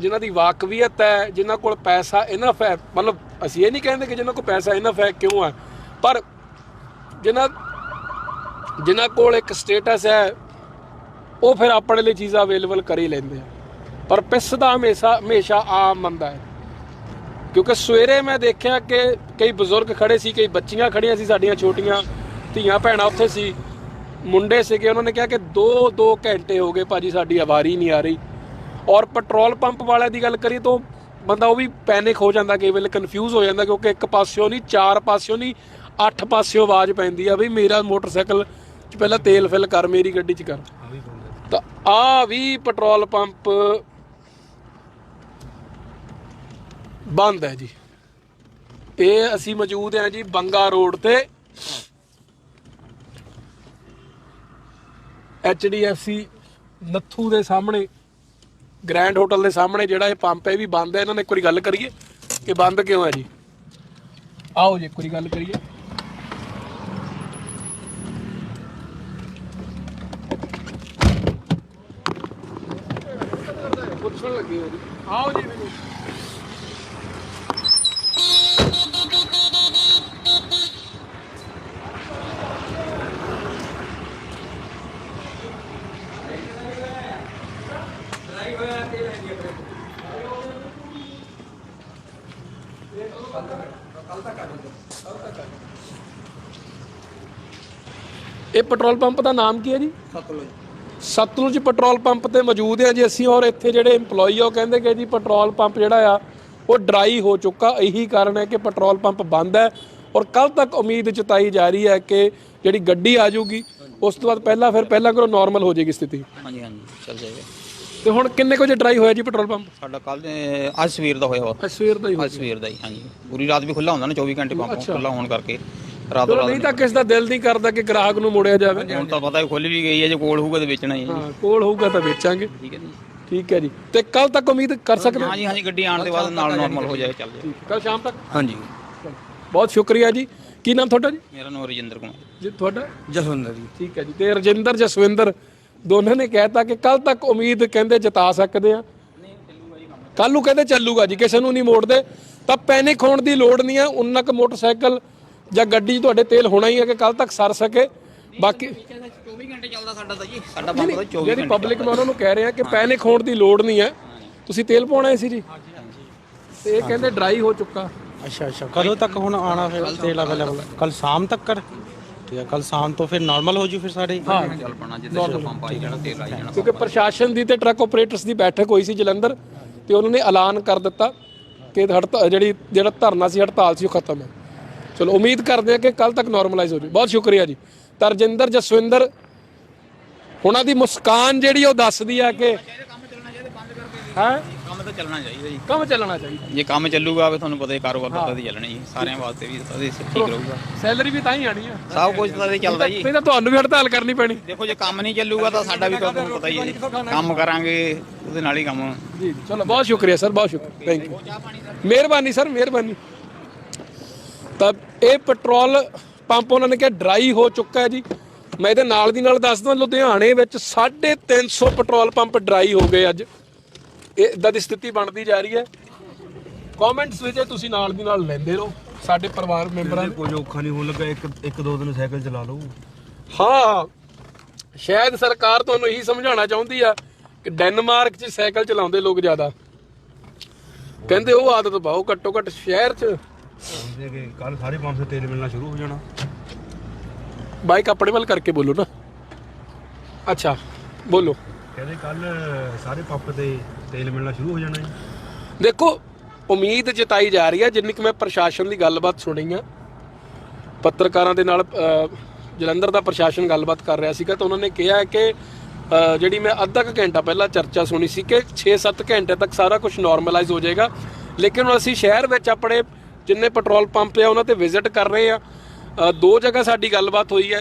ਜਿਨ੍ਹਾਂ ਦੀ ਵਾਕਵੀਅਤ ਹੈ, ਜਿਨ੍ਹਾਂ ਕੋਲ ਪੈਸਾ ਇਨਫ ਹੈ। ਮਤਲਬ ਅਸੀਂ ਇਹ ਨਹੀਂ ਕਹਿੰਦੇ ਕਿ ਜਿਨ੍ਹਾਂ ਕੋਲ ਪੈਸਾ ਇਨਫ ਹੈ, ਕਿਉਂ ਹੈ। ਪਰ ਜਿਨ੍ਹਾਂ ਜਿਨ੍ਹਾਂ ਕੋਲ ਇੱਕ ਸਟੇਟਸ ਹੈ, ਉਹ ਫਿਰ ਆਪਣੇ ਲਈ ਚੀਜ਼ਾਂ ਅਵੇਲੇਬਲ ਕਰ ਹੀ ਲੈਂਦੇ ਆ। ਪਰ ਪਿਸਦਾ ਹਮੇਸ਼ਾ ਹਮੇਸ਼ਾ ਆਮ ਬੰਦਾ ਹੈ। ਕਿਉਂਕਿ ਸਵੇਰੇ ਮੈਂ ਦੇਖਿਆ ਕਿ ਕਈ ਬਜ਼ੁਰਗ ਖੜੇ ਸੀ, ਕਈ ਬੱਚੀਆਂ ਖੜੀਆਂ ਸੀ ਸਾਡੀਆਂ ਛੋਟੀਆਂ, ਧੀਆਂ ਭੈਣਾਂ ਉੱਥੇ ਸੀ। ਮੁੰਡੇ ਸੀਗੇ, ਉਹਨਾਂ ਨੇ ਕਿਹਾ ਕਿ 2-2 ਘੰਟੇ ਹੋ ਗਏ ਭਾਜੀ, ਸਾਡੀ ਆਵਾਰੀ ਨਹੀਂ ਆ ਰਹੀ। ਔਰ ਪੈਟਰੋਲ ਪੰਪ ਵਾਲਿਆਂ ਦੀ ਗੱਲ ਕਰੀ ਤਾਂ ਬੰਦਾ ਉਹ ਵੀ ਪੈਨਿਕ ਹੋ ਜਾਂਦਾ ਕਈ ਵੇਲੇ ਕਨਫਿਊਜ਼ ਹੋ ਜਾਂਦਾ ਕਿਉਂਕਿ ਇੱਕ ਪਾਸਿਓਂ ਨਹੀਂ ਚਾਰ ਪਾਸਿਓਂ ਨਹੀਂ ਅੱਠ ਪਾਸਿਓਂ ਆਵਾਜ਼ ਪੈਂਦੀ ਆ ਵੀ ਮੇਰਾ ਮੋਟਰਸਾਈਕਲ 'ਚ ਪਹਿਲਾਂ ਤੇਲ ਫਿਲ ਕਰ ਮੇਰੀ ਗੱਡੀ 'ਚ ਕਰ। ਤਾਂ ਆ ਵੀ ਪੈਟਰੋਲ ਪੰਪ ਬੰਦ ਹੈ ਜੀ। ਇਹ ਅਸੀਂ ਮੌਜੂਦ ਹਾਂ ਜੀ ਬੰਗਾ ਰੋਡ ਤੇ। HDFC ਨੱਥੂ ਦੇ ਸਾਹਮਣੇ। ਗ੍ਰੈਂਡ ਹੋਟਲ ਦੇ ਸਾਹਮਣੇ ਜਿਹੜਾ ਇਹ ਪੰਪ ਹੈ, ਇਹ ਵੀ ਬੰਦ ਹੈ। ਇਹਨਾਂ ਨੇ ਇੱਕ ਵਾਰੀ ਗੱਲ ਕਰੀਏ ਕਿ ਬੰਦ ਕਿਉਂ ਹੈ ਜੀ? ਆਓ ਜੀ, ਇੱਕ ਵਾਰੀ ਗੱਲ ਕਰੀਏ। ਪੁੱਛਣ ਲੱਗੇ ਹੋ ਜੀ। ਆਓ ਜੀ, ਮੈਨੂੰ। ਪੈਟਰੋਲ ਪੰਪ ਦਾ ਨਾਮ ਕੀ ਹੈ ਜੀ? ਸਤਲੁਜ। ਪੈਟਰੋਲ ਪੰਪ ਤੇ ਮੌਜੂਦ ਹੈ ਜੀ ਅਸੀਂ ਔਰ ਇੱਥੇ ਜਿਹੜੇ EMPLOYE ਆ ਉਹ ਕਹਿੰਦੇ ਕਿ ਜੀ ਪੈਟਰੋਲ ਪੰਪ ਜਿਹੜਾ ਆ ਉਹ ਡਰਾਈ ਹੋ ਚੁੱਕਾ। ਇਹੀ ਕਾਰਨ ਹੈ ਕਿ ਪੈਟਰੋਲ ਪੰਪ ਬੰਦ ਹੈ ਔਰ ਕੱਲ ਤੱਕ ਉਮੀਦ ਜਤਾਈ ਜਾ ਰਹੀ ਹੈ ਕਿ ਜਿਹੜੀ ਗੱਡੀ ਆ ਜਾਊਗੀ ਉਸ ਤੋਂ ਬਾਅਦ ਪਹਿਲਾਂ ਫਿਰ ਪਹਿਲਾਂ ਕਰੋ ਨਾਰਮਲ ਹੋ ਜਾਏਗੀ ਸਥਿਤੀ। ਹਾਂਜੀ ਹਾਂਜੀ ਚੱਲ ਜਾਏਗਾ। ਤੇ ਹੁਣ ਕਿੰਨੇ ਕੁ ਵਜੇ ਡਰਾਈ ਹੋਇਆ ਜੀ ਪੈਟਰੋਲ ਪੰਪ? ਸਾਡਾ ਕੱਲ ਅੱਜ ਸਵੇਰ ਦਾ ਹੋਇਆ ਵਾ। ਅੱਜ ਸਵੇਰ ਦਾ ਹੀ ਅੱਜ ਸਵੇਰ ਦਾ ਹੀ ਹਾਂਜੀ। ਪੂਰੀ ਰਾਤ ਵੀ ਖੁੱਲਾ ਹੁੰਦਾ ਨਾ 24 ਘੰਟੇ ਪੰਪ। ਖੁੱਲਾ ਹੋਣ ਕਰਕੇ। ਰਾਤ ਚਲੋ ਰਾਤ ਨਹੀਂ ਤਾਂ ਕਿਸ ਦਾ ਦਿਲ ਨਹੀਂ ਕਰਦਾ ਕਿ ਗ੍ਰਾਹਕ ਨੂੰ ਮੋੜਿਆ ਜਾਵੇ। ਹੁਣ ਤਾਂ ਪਤਾ ਹੀ ਖੁੱਲ ਵੀ ਗਈ ਹੈ ਜੇ ਕੋਲ ਹੋਊਗਾ ਤੇ ਵੇਚਣਾ ਹੀ ਹੈ ਜੀ। ਹਾਂ ਕੋਲ ਹੋਊਗਾ ਤਾਂ ਵੇਚਾਂਗੇ। ਠੀਕ ਹੈ ਜੀ। ਠੀਕ ਹੈ ਜੀ। ਤੇ ਕੱਲ ਤੱਕ ਉਮੀਦ ਕਰ ਸਕਦੇ ਹਾਂ? ਹਾਂਜੀ ਹਾਂਜੀ ਗੱਡੀ ਆਉਣ ਦੇ ਬਾਅਦ ਨਾਲ ਨਾਰਮਲ ਹੋ ਜਾਏ ਚੱਲ ਜਾਏ ਕੱਲ ਸ਼ਾਮ ਤੱਕ? ਹਾਂਜੀ। ਬਹੁਤ ਸ਼ੁਕਰੀਆ ਜੀ। ਕੀ ਨਾਮ ਤੁਹਾਡਾ ਜੀ? ਮੇਰਾ ਨਾਮ ਰਜਿੰਦਰ ਕੁਮਾਰ। ਜੀ ਤੁਹਾਡਾ? ਜਸਵੰਦਰ ਜੀ। ਠੀਕ ਹੈ ਜੀ। ਤੇ ਰਜਿੰਦਰ ਜਸਵਿੰਦਰ ਦੋਨਾਂ ਨੇ ਕਹਿਤਾ ਕਿ ਕੱਲ ਤੱਕ ਉਮੀਦ ਕਹਿੰਦੇ ਜਤਾ ਸਕਦੇ ਆ ਕੱਲ ਨੂੰ ਕਹਿੰਦੇ ਚੱਲੂਗਾ ਜੀ ਕਿਸੇ ਨੂੰ ਨਹੀਂ ਮੋੜਦੇ। ਤਾਂ ਪੈਨਿਕ ਹੋਣ ਦੀ ਲੋੜ ਨਹੀਂ ਹੈ। ਉਨਾ ਕੁ ਮੋਟਰਸਾਈਕਲ ਜਾਂ ਗੱਡੀ 'ਚ ਤੁਹਾਡੇ ਤੇਲ ਹੋਣਾ ਹੀ ਹੈ ਕਿ ਕੱਲ ਤੱਕ ਸਰ ਸਕੇ? ਬਾਕੀ 24 ਘੰਟੇ ਚੱਲਦਾ ਸਾਡਾ ਤਾਂ ਜੀ ਸਾਡਾ ਪੰਪ ਤਾਂ 24 ਜਿਹੜੀ ਪਬਲਿਕ ਮੈਂ ਉਹਨਾਂ ਨੂੰ ਕਹਿ ਰਿਹਾ ਕਿ ਪੈਨਿਕ ਹੋਣ ਦੀ ਲੋੜ ਨਹੀਂ ਹੈ। ਤੁਸੀਂ ਤੇਲ ਪਾਉਣਾ ਸੀ ਜੀ? ਤੇ ਇਹ ਕਹਿੰਦੇ ਡਰਾਈ ਹੋ ਚੁੱਕਾ। ਅੱਛਾ ਅੱਛਾ। ਕਦੋਂ ਤੱਕ ਹੁਣ ਆਣਾ ਫਿਰ ਤੇਲ ਅਵੇਲੇਬਲ ਕੱਲ ਸ਼ਾਮ ਤੱਕ ਕਰ? ਠੀਕ ਹੈ ਕੱਲ ਸ਼ਾਮ ਤੋਂ ਫਿਰ ਨਾਰਮਲ ਹੋ ਜੂ ਫਿਰ ਸਾਰੇ ਹਾਂ? ਚੱਲ ਪਣਾ ਜਿੱਦਾਂ ਪੰਪ ਆਈ ਜਾਣਾ ਤੇਲ ਆਈ ਜਾਣਾ ਕਿਉਂਕਿ ਪ੍ਰਸ਼ਾਸਨ ਦੀ ਤੇ ਟਰੱਕ ਆਪਰੇਟਰਸ ਦੀ ਬੈਠਕ ਹੋਈ ਸੀ ਜਲੰਧਰ ਤੇ ਉਹਨਾਂ ਨੇ ਐਲਾਨ ਕਰ ਦਿੱਤਾ ਕਿ ਹੜਤਾਲ ਜਿਹੜੀ ਜਿਹੜਾ ਧਰਨਾ ਸੀ ਹੜਤਾਲ ਸੀ ਉਹ ਖਤਮ ਹੈ। ਚਲੋ ਉਮੀਦ ਕਰਦੇ ਹਾਂ ਕਿ ਕੱਲ ਤੱਕ ਨਾਰਮਲਾਈਜ਼ ਹੋ ਜਾਵੇ ਬਹੁਤ ਸ਼ੁਕਰੀਆ ਜੀ। ਤਰਜਿੰਦਰ ਜਸਵਿੰਦਰ ਉਹਨਾਂ ਦੀ ਮੁਸਕਾਨ ਜਿਹੜੀ ਉਹ ਦੱਸਦੀ ਆ ਕਿ ਹੈ? ਤਾਂ ਚੱਲਣਾ ਚਾਹੀਦਾ ਜੀ। ਕੰਮ ਚੱਲਣਾ ਚਾਹੀਦਾ। ਜੇ ਕੰਮ ਚੱਲੂਗਾ ਵੀ ਤੁਹਾਨੂੰ ਪਤਾ ਹੀ ਕਾਰੋਬਾਰ ਤਾਂ ਹੀ ਚੱਲਣਾ ਜੀ ਸਾਰਿਆਂ ਵਾਸਤੇ ਵੀ ਹੀ ਠੀਕ ਰਹੂਗਾ। ਸੈਲਰੀ ਵੀ ਤਾਂ ਹੀ ਆਣੀ ਆ। ਸਭ ਕੁਝ ਤਦ ਹੀ ਚੱਲਦਾ ਜੀ। ਨਹੀਂ ਤਾਂ ਤੁਹਾਨੂੰ ਵੀ ਹੜਤਾਲ ਕਰਨੀ ਪੈਣੀ। ਦੇਖੋ ਜੇ ਕੰਮ ਨਹੀਂ ਚੱਲੂਗਾ ਤਾਂ ਸਾਡਾ ਵੀ ਤੁਹਾਨੂੰ ਪਤਾ ਹੀ ਹੈ ਜੀ। ਕੰਮ ਕਰਾਂਗੇ ਉਹਦੇ ਨਾਲ ਹੀ ਕੰਮ ਜੀ ਜੀ। ਚਲੋ ਬਹੁਤ ਸ਼ੁਕਰੀਆ ਸਰ ਬਹੁਤ ਸ਼ੁਕਰੀਆ। ਥੈਂਕ ਯੂ ਮਿਹਰਬਾਨੀ ਸਰ ਮਿਹਰਬਾਨੀ। ਤਾਂ ਇਹ ਪੈਟਰੋਲ ਪੰਪ ਉਹਨਾਂ ਨੇ ਕਿਹਾ ਡਰਾਈ ਹੋ ਚੁੱਕਾ ਹੈ ਜੀ। ਮੈਂ ਇਹਦੇ ਨਾਲ ਦੀ ਨਾਲ ਦੱਸ ਦਵਾਂ ਲੁਧਿਆਣੇ ਵਿੱਚ 350 ਪੈਟਰੋਲ ਪੰਪ ਡਰਾਈ ਹੋ ਗਏ ਅੱਜ। ਇਹ ਇਦਾਂ ਦੀ ਸਥਿਤੀ ਬਣਦੀ ਜਾ ਰਹੀ ਹੈ। ਕਮੈਂਟਸ ਵਿੱਚ ਤੁਸੀਂ ਨਾਲ ਦੀ ਨਾਲ ਲੈਂਦੇ ਰਹੋ ਸਾਡੇ ਪਰਿਵਾਰ ਮੈਂਬਰਾਂ ਕਹਿੰਦੇ ਕੁਝ ਔਖਾ ਨਹੀਂ ਹੋਣ ਲੱਗਾ ਇੱਕ ਇੱਕ ਦੋ ਦਿਨ ਸਾਈਕਲ ਚਲਾ ਲਓ। ਹਾਂ ਸ਼ਾਇਦ ਸਰਕਾਰ ਤੁਹਾਨੂੰ ਇਹੀ ਸਮਝਾਉਣਾ ਚਾਹੁੰਦੀ ਆ ਕਿ ਡੈਨਮਾਰਕ 'ਚ ਸਾਈਕਲ ਚਲਾਉਂਦੇ ਲੋਕ ਜ਼ਿਆਦਾ। ਕਹਿੰਦੇ ਉਹ ਆਦਤ ਪਾਓ ਘੱਟੋ ਘੱਟ ਸ਼ਹਿਰ 'ਚ ਕਹਿੰਦੇ ਕਿ ਕੱਲ ਸਾਰੇ ਪੰਪ ਤੇ ਤੇਲ ਮਿਲਣਾ ਸ਼ੁਰੂ ਹੋ ਜਾਣਾ। ਬਾਈਕ ਆਪਣੇ ਵੱਲ ਕਰਕੇ ਬੋਲੋ ਨਾ। ਅੱਛਾ ਬੋਲੋ। ਕਹਿੰਦੇ ਕੱਲ ਸਾਰੇ ਪੰਪ ਤੇ ਤੇਲ ਮਿਲਣਾ ਸ਼ੁਰੂ ਹੋ ਜਾਣਾ ਜੀ। ਦੇਖੋ ਉਮੀਦ ਜਤਾਈ ਜਾ ਰਹੀ ਹੈ ਜਿੰਨੀ ਕਿ ਮੈਂ ਪ੍ਰਸ਼ਾਸਨ ਦੀ ਗੱਲਬਾਤ ਸੁਣੀ ਆ। ਪੱਤਰਕਾਰਾਂ ਦੇ ਨਾਲ ਅ, ਜਲੰਧਰ ਦਾ ਪ੍ਰਸ਼ਾਸਨ ਗੱਲਬਾਤ ਕਰ ਰਿਹਾ ਸੀਗਾ ਤਾਂ ਉਹਨਾਂ ਨੇ ਕਿਹਾ ਕਿ ਅ, ਜਿਹੜੀ ਮੈਂ ਅੱਧਾ ਕੁ ਘੰਟਾ ਪਹਿਲਾਂ ਚਰਚਾ ਸੁਣੀ ਸੀ ਕਿ 6-7 ਘੰਟੇ ਤੱਕ ਸਾਰਾ ਕੁਝ ਨਾਰਮਲਾਈਜ਼ ਹੋ ਜਾਏਗਾ। ਲੇਕਿਨ ਹੁਣ ਅਸੀਂ ਸ਼ਹਿਰ ਵਿੱਚ ਆਪਣੇ ਜਿੰਨੇ ਪੈਟਰੋਲ ਪੰਪ ਆ, ਉਹਨਾਂ ਤੇ ਵਿਜ਼ਿਟ ਕਰ ਰਹੇ ਆ। ਦੋ ਜਗ੍ਹਾ ਸਾਡੀ ਗੱਲਬਾਤ ਹੋਈ ਹੈ।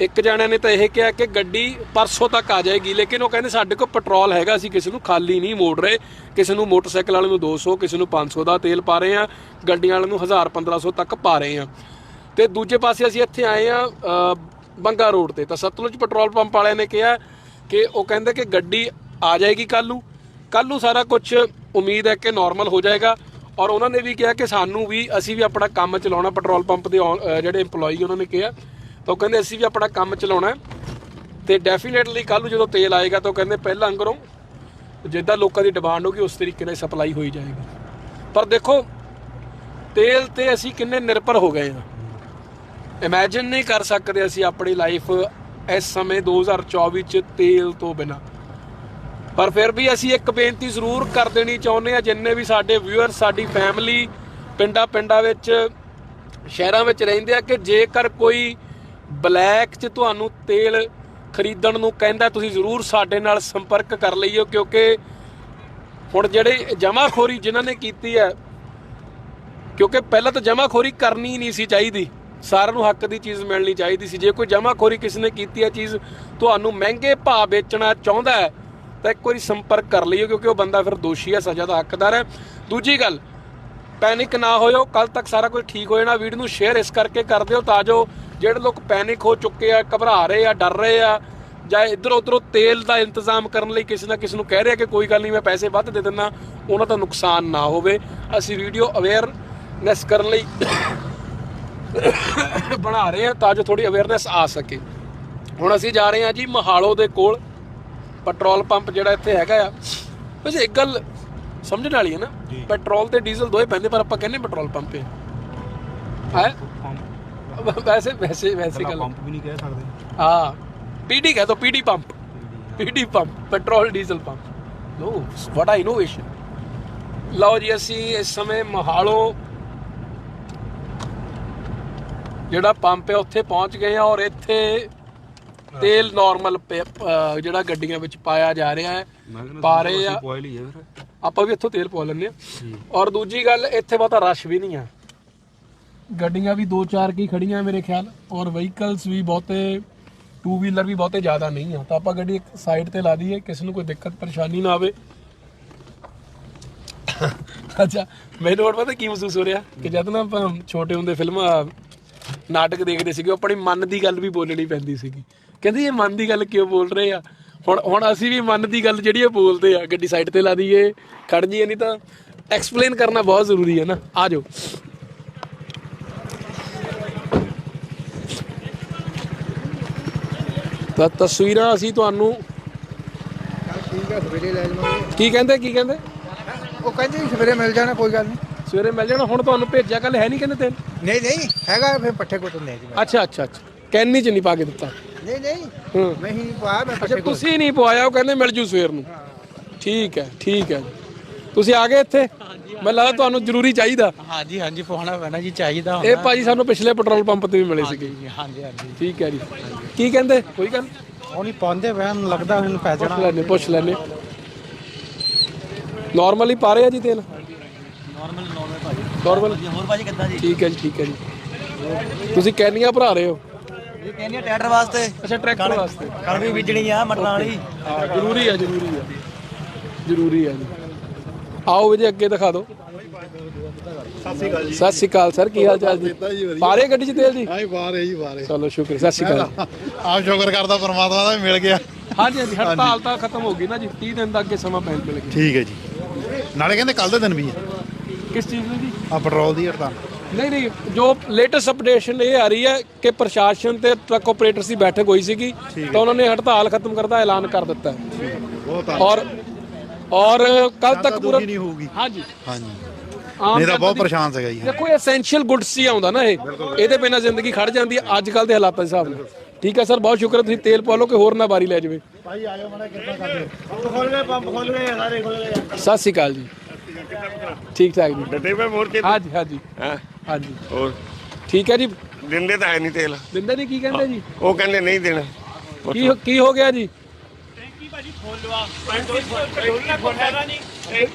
ਇੱਕ ਜਣਿਆਂ ਨੇ ਤਾਂ ਇਹ ਕਿਹਾ ਕਿ ਗੱਡੀ ਪਰਸੋਂ ਤੱਕ ਆ ਜਾਏਗੀ, ਲੇਕਿਨ ਉਹ ਕਹਿੰਦੇ ਸਾਡੇ ਕੋਲ ਪੈਟਰੋਲ ਹੈਗਾ, ਅਸੀਂ ਕਿਸੇ ਨੂੰ ਖਾਲੀ ਨਹੀਂ ਮੋੜ ਰਹੇ। ਕਿਸੇ ਨੂੰ ਮੋਟਰਸਾਈਕਲ ਵਾਲੇ ਨੂੰ 200 ਕਿਸੇ ਨੂੰ 500 ਦਾ ਤੇਲ ਪਾ ਰਹੇ ਆ, ਗੱਡੀਆਂ ਵਾਲੇ ਨੂੰ 1000 1500 ਤੱਕ ਪਾ ਰਹੇ ਆ। ਤੇ ਦੂਜੇ ਪਾਸੇ ਅਸੀਂ ਇੱਥੇ ਆਏ ਆ ਬੰਗਾ ਰੋਡ ਤੇ। ਤਾਂ ਸਤਲੁਜ ਪੈਟਰੋਲ ਪੰਪ ਵਾਲਿਆਂ ਨੇ ਕਿਹਾ ਕਿ ਉਹ ਕਹਿੰਦੇ ਕਿ ਗੱਡੀ ਆ ਜਾਏਗੀ ਕੱਲ ਨੂੰ। ਕੱਲ ਨੂੰ ਸਾਰਾ ਕੁਝ ਉਮੀਦ ਹੈ ਕਿ ਨਾਰਮਲ ਹੋ ਜਾਏਗਾ। ਔਰ ਉਹਨਾਂ ਨੇ ਵੀ ਕਿਹਾ ਕਿ ਸਾਨੂੰ ਵੀ, ਅਸੀਂ ਵੀ ਆਪਣਾ ਕੰਮ ਚਲਾਉਣਾ, ਪੈਟਰੋਲ ਪੰਪ ਦੇ ਔਨ- ਜਿਹੜੇ EMPLOYE ਉਹਨਾਂ ਨੇ ਕਿਹਾ। ਤਾਂ ਉਹ ਕਹਿੰਦੇ, ਅਸੀਂ ਵੀ ਆਪਣਾ ਕੰਮ ਚਲਾਉਣਾ ਹੈ। ਤੇ ਡੈਫੀਨੇਟਲੀ ਕੱਲ ਨੂੰ ਜਦੋਂ ਤੇਲ ਆਏਗਾ ਤਾਂ ਉਹ ਕਹਿੰਦੇ, ਪਹਿਲਾਂ ਅੰਗਰੋਂ ਜਿੱਦਾਂ ਲੋਕਾਂ ਦੀ ਡਿਮਾਂਡ ਹੋਗੀ ਉਸ ਤਰੀਕੇ ਨਾਲ ਸਪਲਾਈ ਹੋਈ ਜਾਏਗੀ। ਪਰ ਦੇਖੋ, ਤੇਲ ਤੇ ਅਸੀਂ ਕਿੰਨੇ ਨਿਰਭਰ ਹੋ ਗਏ ਹਾਂ। ਇਮੇਜਿਨ ਨਹੀਂ ਕਰ ਸਕਦੇ ਅਸੀਂ ਆਪਣੀ ਲਾਈਫ ਇਸ ਸਮੇਂ 2024 ਚ ਤੇਲ ਤੋਂ ਬਿਨਾ। ਪਰ ਫਿਰ ਵੀ ਅਸੀਂ ਇੱਕ ਬੇਨਤੀ ਜ਼ਰੂਰ ਕਰ ਦੇਣੀ ਚਾਹੁੰਦੇ ਆ ਜਿੰਨੇ ਵੀ ਸਾਡੇ ਵਿਊਅਰ ਸਾਡੀ ਫੈਮਿਲੀ ਪਿੰਡਾਂ ਪਿੰਡਾਂ ਵਿੱਚ, ਸ਼ਹਿਰਾਂ ਵਿੱਚ ਰਹਿੰਦੇ ਆ ਕਿ ਜੇਕਰ ਕੋਈ ਬਲੈਕ 'ਚ ਤੁਹਾਨੂੰ ਤੇਲ ਖਰੀਦਣ ਨੂੰ ਕਹਿੰਦਾ, ਤੁਸੀਂ ਜ਼ਰੂਰ ਸਾਡੇ ਨਾਲ ਸੰਪਰਕ ਕਰ ਲਈਓ, ਕਿਉਂਕਿ ਹੁਣ ਜਿਹੜੇ ਜਮਾਖੋਰੀ ਜਿਨ੍ਹਾਂ ਨੇ ਕੀਤੀ ਹੈ, ਕਿਉਂਕਿ ਪਹਿਲਾਂ ਤਾਂ ਜਮਾਖੋਰੀ ਕਰਨੀ ਨਹੀਂ ਸੀ ਚਾਹੀਦੀ। ਸਾਰਿਆਂ ਨੂੰ ਹੱਕ ਦੀ ਚੀਜ਼ ਮਿਲਣੀ ਚਾਹੀਦੀ ਸੀ। ਜੇ ਕੋਈ ਜਮਾਖੋਰੀ ਕਿਸੇ ਨੇ ਕੀਤੀ ਹੈ ਚੀਜ਼ ਤੁਹਾਨੂੰ ਮਹਿੰਗੇ ਭਾਅ ਵੇਚਣਾ ਚਾਹੁੰਦਾ ਹੈ ਤਾਂ ਇੱਕ ਵਾਰੀ ਸੰਪਰਕ ਕਰ ਲਈਓ ਕਿਉਂਕਿ ਉਹ ਬੰਦਾ ਫਿਰ ਦੋਸ਼ੀ ਹੈ, ਸਜ਼ਾ ਦਾ ਹੱਕਦਾਰ ਹੈ। ਦੂਜੀ ਗੱਲ, ਪੈਨਿਕ ਨਾ ਹੋਇਓ ਕੱਲ ਤੱਕ ਸਾਰਾ ਕੁਝ ਠੀਕ ਹੋ ਜਾਣਾ। ਵੀਡੀਓ ਨੂੰ ਸ਼ੇਅਰ ਇਸ ਕਰਕੇ ਕਰ ਦਿਓ ਤਾਂ ਜੋ ਜਿਹੜੇ ਲੋਕ ਪੈਨਿਕ ਹੋ ਚੁੱਕੇ ਆ, ਘਬਰਾ ਰਹੇ ਆ, ਡਰ ਰਹੇ ਆ, ਜਾਂ ਇਧਰ ਉਧਰੋਂ ਤੇਲ ਦਾ ਇੰਤਜ਼ਾਮ ਕਰਨ ਲਈ ਕਿਸੇ ਨਾ ਕਿਸੇ ਨੂੰ ਕਹਿ ਰਿਹਾ ਕਿ ਕੋਈ ਗੱਲ ਨਹੀਂ, ਮੈਂ ਪੈਸੇ ਵੱਧ ਦੇ ਦਿੰਦਾ, ਉਹਨਾਂ ਦਾ ਨੁਕਸਾਨ ਨਾ ਹੋਵੇ। ਅਸੀਂ ਵੀਡੀਓ ਅਵੇਅਰਨੈਸ ਕਰਨ ਲਈ (coughs) ਬਣਾ ਰਹੇ ਹਾਂ ਤਾਂ ਜੋ ਥੋੜੀ ਅਵੇਅਰਨੈਸ ਆ ਸਕੇ। ਹੁਣ ਅਸੀਂ ਜਾ ਰਹੇ ਹਾਂ ਜੀ ਮਹਾਲੋ ਦੇ ਕੋਲ। ਪੈਟਰੋਲ ਪੰਪ ਜਿਹੜਾ ਇੱਥੇ ਹੈਗਾ ਆ ਵੈਸੇ ਇੱਕ ਗੱਲ ਸਮਝਣ ਵਾਲੀ ਹੈ ਨਾ ਪੈਟਰੋਲ ਤੇ ਡੀਜ਼ਲ ਦੋਏ ਪੈਂਦੇ ਪਰ ਆਪਾਂ ਕਹਿੰਦੇ ਪੈਟਰੋਲ ਪੰਪ ਹੈ। ਹੈ? ਵੈਸੇ ਵੈਸੇ ਵੈਸੇ ਗੱਲ। ਪੰਪ ਵੀ ਨਹੀਂ ਕਹਿ ਸਕਦੇ। ਹਾਂ ਪੀਡੀ ਕਹ ਦੋ PD pump. PD. Pump petrol diesel pump. Know what ਆ ਇਨੋਵੇਸ਼ਨ ਲਓ ਜੀ ਅਸੀਂ ਇਸ ਸਮੇਂ ਮਹਾਲੋ ਜਿਹੜਾ ਪੰਪ ਹੈ ਉੱਥੇ ਪਹੁੰਚ ਗਏ ਆ ਔਰ ਇੱਥੇ ਤੇਲ ਨਾਰਮਲ ਜਿਹੜਾ ਗੱਡੀਆਂ ਵਿੱਚ ਪਾਇਆ ਜਾ ਰਿਹਾ ਹੈ। ਪਾ ਰਹੇ ਆ। ਆਪਾਂ ਵੀ ਇੱਥੋਂ ਤੇਲ ਪਵਾ ਲੈਂਦੇ ਆ ਔਰ ਦੂਜੀ ਗੱਲ ਇੱਥੇ ਬਹੁਤਾ ਰਸ਼ ਵੀ ਨਹੀਂ ਆ। ਗੱਡੀਆਂ ਵੀ ਦੋ ਚਾਰ ਕੀ ਖੜੀਆਂ ਮੇਰੇ ਖਿਆਲ ਔਰ ਵਹੀਕਲਸ ਵੀ ਬਹੁਤੇ ਟੂ ਵੀਲਰ ਵੀ ਬਹੁਤੇ ਜ਼ਿਆਦਾ ਨਹੀਂ ਆ। ਤਾਂ ਆਪਾਂ ਗੱਡੀ ਇੱਕ ਸਾਈਡ ਤੇ ਲਾ ਦਈਏ ਕਿਸੇ ਨੂੰ ਕੋਈ ਦਿੱਕਤ ਪਰੇਸ਼ਾਨੀ ਨਾ ਆਵੇ। ਅੱਛਾ ਮੈਨੂੰ ਹੁਣ ਪਤਾ ਕੀ ਮਹਿਸੂਸ ਹੋ ਰਿਹਾ? ਕਿ ਜਦ ਨਾ ਆਪਾਂ ਛੋਟੇ ਹੁੰਦੇ ਫਿਲਮਾਂ ਨਾਟਕ ਦੇਖਦੇ ਸੀਗੇ ਆਪਣੀ ਮਨ ਦੀ ਗੱਲ ਵੀ ਬੋਲਣੀ ਪੈਂਦੀ ਸੀਗੀ। ਕਹਿੰਦੇ ਇਹ ਮਨ ਦੀ ਗੱਲ ਕਿਉਂ ਬੋਲ ਰਹੇ ਆ? ਹੁਣ ਹੁਣ ਅਸੀਂ ਵੀ ਮਨ ਦੀ ਗੱਲ ਜਿਹੜੀ ਆ ਬੋਲਦੇ ਆ। ਗੱਡੀ ਸਾਈਡ ਤੇ ਲਾ ਦਈਏ ਖੜ ਜੀਏ ਨਹੀਂ ਤਾਂ ਐਕਸਪਲੇਨ ਕਰਨਾ ਬਹੁਤ ਜ਼ਰੂਰੀ ਹੈ ਨਾ। ਆ ਜਾਓ। ਤਾਂ ਤਸਵੀਰਾਂ ਅਸੀਂ ਤੁਹਾਨੂੰ ਠੀਕ ਹੈ ਸਵੇਰੇ ਲੈ ਜਾਵਾਂਗੇ। ਕੀ ਕਹਿੰਦੇ ਕੀ ਕਹਿੰਦੇ? ਉਹ ਕਹਿੰਦੇ ਸਵੇਰੇ ਮਿਲ ਜਾਣਾ ਕੋਈ ਗੱਲ ਨਹੀਂ। ਸਵੇਰੇ ਮਿਲ ਜਾਣਾ ਹੁਣ ਤੁਹਾਨੂੰ ਭੇਜਿਆ ਕੱਲ ਹੈ ਨਹੀਂ ਕਹਿੰਦੇ ਤੇਲ? ਨਹੀਂ ਨਹੀਂ ਹੈਗਾ ਫਿਰ ਪੱਠੇ ਕੋਟ ਨਹੀਂ ਜੀ ਅੱਛਾ ਅੱਛਾ ਅੱਛਾ। ਕੈਨੀ ਚ ਨਹੀਂ ਪਾ ਕੇ ਦਿੱਤਾ। ਨਹੀਂ ਨਹੀਂ। ਹੂੰ। ਮੈਂ ਹੀ ਪਾਇਆ ਮੈਂ ਅੱਛਾ ਤੁਸੀਂ ਨਹੀਂ ਪਵਾਇਆ ਉਹ ਕਹਿੰਦੇ ਮਿਲ ਜੂ ਸਵੇਰ ਨੂੰ। ਠੀਕ ਹੈ ਠੀਕ ਹੈ ਤੁਸੀਂ ਆ ਗਏ ਇੱਥੇ? ਮੈਨੂੰ ਲੱਗਦਾ ਤੁਹਾਨੂੰ ਜ਼ਰੂਰੀ ਚਾਹੀਦਾ। ਹਾਂਜੀ ਹਾਂਜੀ ਪਹੁੰਚਣਾ ਪੈਣਾ ਜੀ ਚਾਹੀਦਾ ਇਹ ਭਾਜੀ ਸਾਨੂੰ ਪਿਛਲੇ ਪੈਟਰੋਲ ਪੰਪ ਤੇ ਵੀ ਮਿਲੇ ਸੀਗੇ। ਹਾਂਜੀ ਹਾਂਜੀ। ਠੀਕ ਹੈ ਜੀ। ਕੀ ਕਹਿੰਦੇ? ਕੋਈ ਗੱਲ? ਉਹ ਨਹੀਂ ਪਾਉਂਦੇ ਵੈਨ ਲੱਗਦਾ ਹੁਣ ਪੈ ਪੁੱਛ ਲੈਣੇ ਪੁੱਛ ਲੈਣੇ ਨਾਰਮਲ ਪਾ ਰਹੇ ਆ ਜੀ ਤੇਲ? ਨਾਰਮਲ ਨਾਰਮਲ ਭਾਜੀ। ਨਾਰਮਲ ਹੋਰ ਭਾਜੀ ਕਿੱਦਾਂ ਜੀ? ਠੀਕ ਹੈ ਜੀ ਠੀਕ ਹੈ ਜੀ। ਤੁਸੀਂ ਕੈਨੀਆਂ ਭਰਾ ਰਹੇ ਹੋ? ਇਹ ਕਹਿੰਦੀ ਆ ਟਰੈਕਟਰ ਵਾਸਤੇ। ਅੱਛਾ ਟਰੈਕਟਰ ਵਾਸਤੇ। ਕਣਕ ਵੀ ਬੀਜਣੀ ਆ ਮਟਰਾਂ ਵਾਲੀ। ਹਾਂ ਜ਼ਰੂਰੀ ਹੈ ਜ਼ਰੂਰੀ ਹੈ ਜ਼ਰੂਰੀ ਹੈ ਜੀ। ਆਓ ਜੀ ਅੱਗੇ ਦਿਖਾ ਦਿਓ। ਸਤਿ ਸ਼੍ਰੀ ਅਕਾਲ ਜੀ ਸਤਿ ਸ਼੍ਰੀ ਅਕਾਲ ਸਰ ਕੀ ਹਾਲ ਚਾਲ ਜੀ? ਪਾ ਰਹੇ ਗੱਡੀ 'ਚ ਤੇਲ ਜੀ? ਹੈ ਜੀ ਬਾਹਰ ਹੈ ਚਲੋ ਸ਼ੁਕਰ ਸਤਿ ਸ਼੍ਰੀ ਅਕਾਲ। ਆਪ ਸ਼ੁਕਰ ਕਰਦਾ ਪਰਮਾਤਮਾ ਦਾ ਮਿਲ ਗਿਆ। ਹਾਂਜੀ ਹਾਂਜੀ ਹੜਤਾਲ ਤਾਂ ਖਤਮ ਹੋ ਗਈ ਨਾ ਜੀ 30 ਦਿਨ ਦਾ ਅੱਗੇ ਸਮਾਂ ਪੈਣ ਮਿਲ ਗਿਆ ਠੀਕ ਹੈ ਜੀ। ਨਾਲੇ ਕਹਿੰਦੇ ਕੱਲ ਦੇ ਦਿਨ ਵੀ ਹੈ। ਕਿਸ ਚੀਜ਼ ਜੀ? ਆ ਪੈਟਰੋਲ ਦੀ ਹੜਤਾਲ। ਨਹੀਂ ਨਹੀਂ ਜੋ ਲੇਟੈਸਟ ਅਪਡੇਸ਼ਨ ਇਹ ਆ ਰਹੀ ਹੈ ਕਿ ਪ੍ਰਸ਼ਾਸਨ ਤੇ ਟਰੱਕ ਆਪਰੇਟਰਸ ਦੀ ਬੈਠਕ ਹੋਈ ਸੀਗੀ ਤਾਂ ਉਹਨਾਂ ਨੇ ਹੜਤਾਲ ਖਤਮ ਕਰਨ ਦਾ ਐਲਾਨ ਕਰ ਦਿੱਤਾ ਹੈ। ਔਰ ਔਰ ਕੱਲ ਤੱਕ ਪੂਰਾ ਨਹੀਂ ਹੋਊਗੀ। ਹਾਂਜੀ। ਹਾਂਜੀ। ਤਾਂ ਬਹੁਤ ਪਰੇਸ਼ਾਨ ਸੀਗਾ ਜੀ। ਦੇਖੋ ਐਸੈਂਸ਼ੀਅਲ ਗੁੱਡਸ ਹੀ ਆਉਂਦਾ ਨਾ ਇਹ। ਇਹਦੇ ਬਿਨਾਂ ਜ਼ਿੰਦਗੀ ਖੜ ਜਾਂਦੀ ਹੈ। ਅੱਜ ਕੱਲ ਦੇ ਹਾਲਾਤਾਂ ਦੇ ਹਿਸਾਬ ਨਾਲ। ਠੀਕ ਹੈ ਸਰ ਬਹੁਤ ਸ਼ੁਕਰ ਤੁਸੀਂ ਤੇਲ ਪਾ ਲਓ ਕਿ ਹੋਰ ਨਾ ਬਾਰੀ ਲੈ ਜਾਵੇ। ਭਾਈ ਆਇਓ ਮਾੜਾ ਕਿਰਪਾ ਕਰਦੇ ਸਤਿ ਸ਼੍ਰੀ ਅਕਾਲ ਜੀ। ਠੀਕ ਠਾਕ ਜੀ। ਡੱਡੇ ਪੇ ਮੋਰਚੇ ਹਾਂਜੀ ਹਾਂਜੀ। ਹਾਂ? ਹਾਂਜੀ। ਹੋਰ? ਠੀਕ ਹੈ ਜੀ? ਦਿੰਦੇ ਤਾਂ ਹੈ ਨਹੀਂ ਤੇਲ। ਬਿੰਦਰ ਜੀ ਕੀ ਕਹਿੰਦੇ ਜੀ? ਉਹ ਕਹਿੰਦੇ ਨਹੀਂ ਦੇਣਾ। ਕੀ ਹੋ- ਕੀ ਹੋ ਗਿਆ ਜੀ?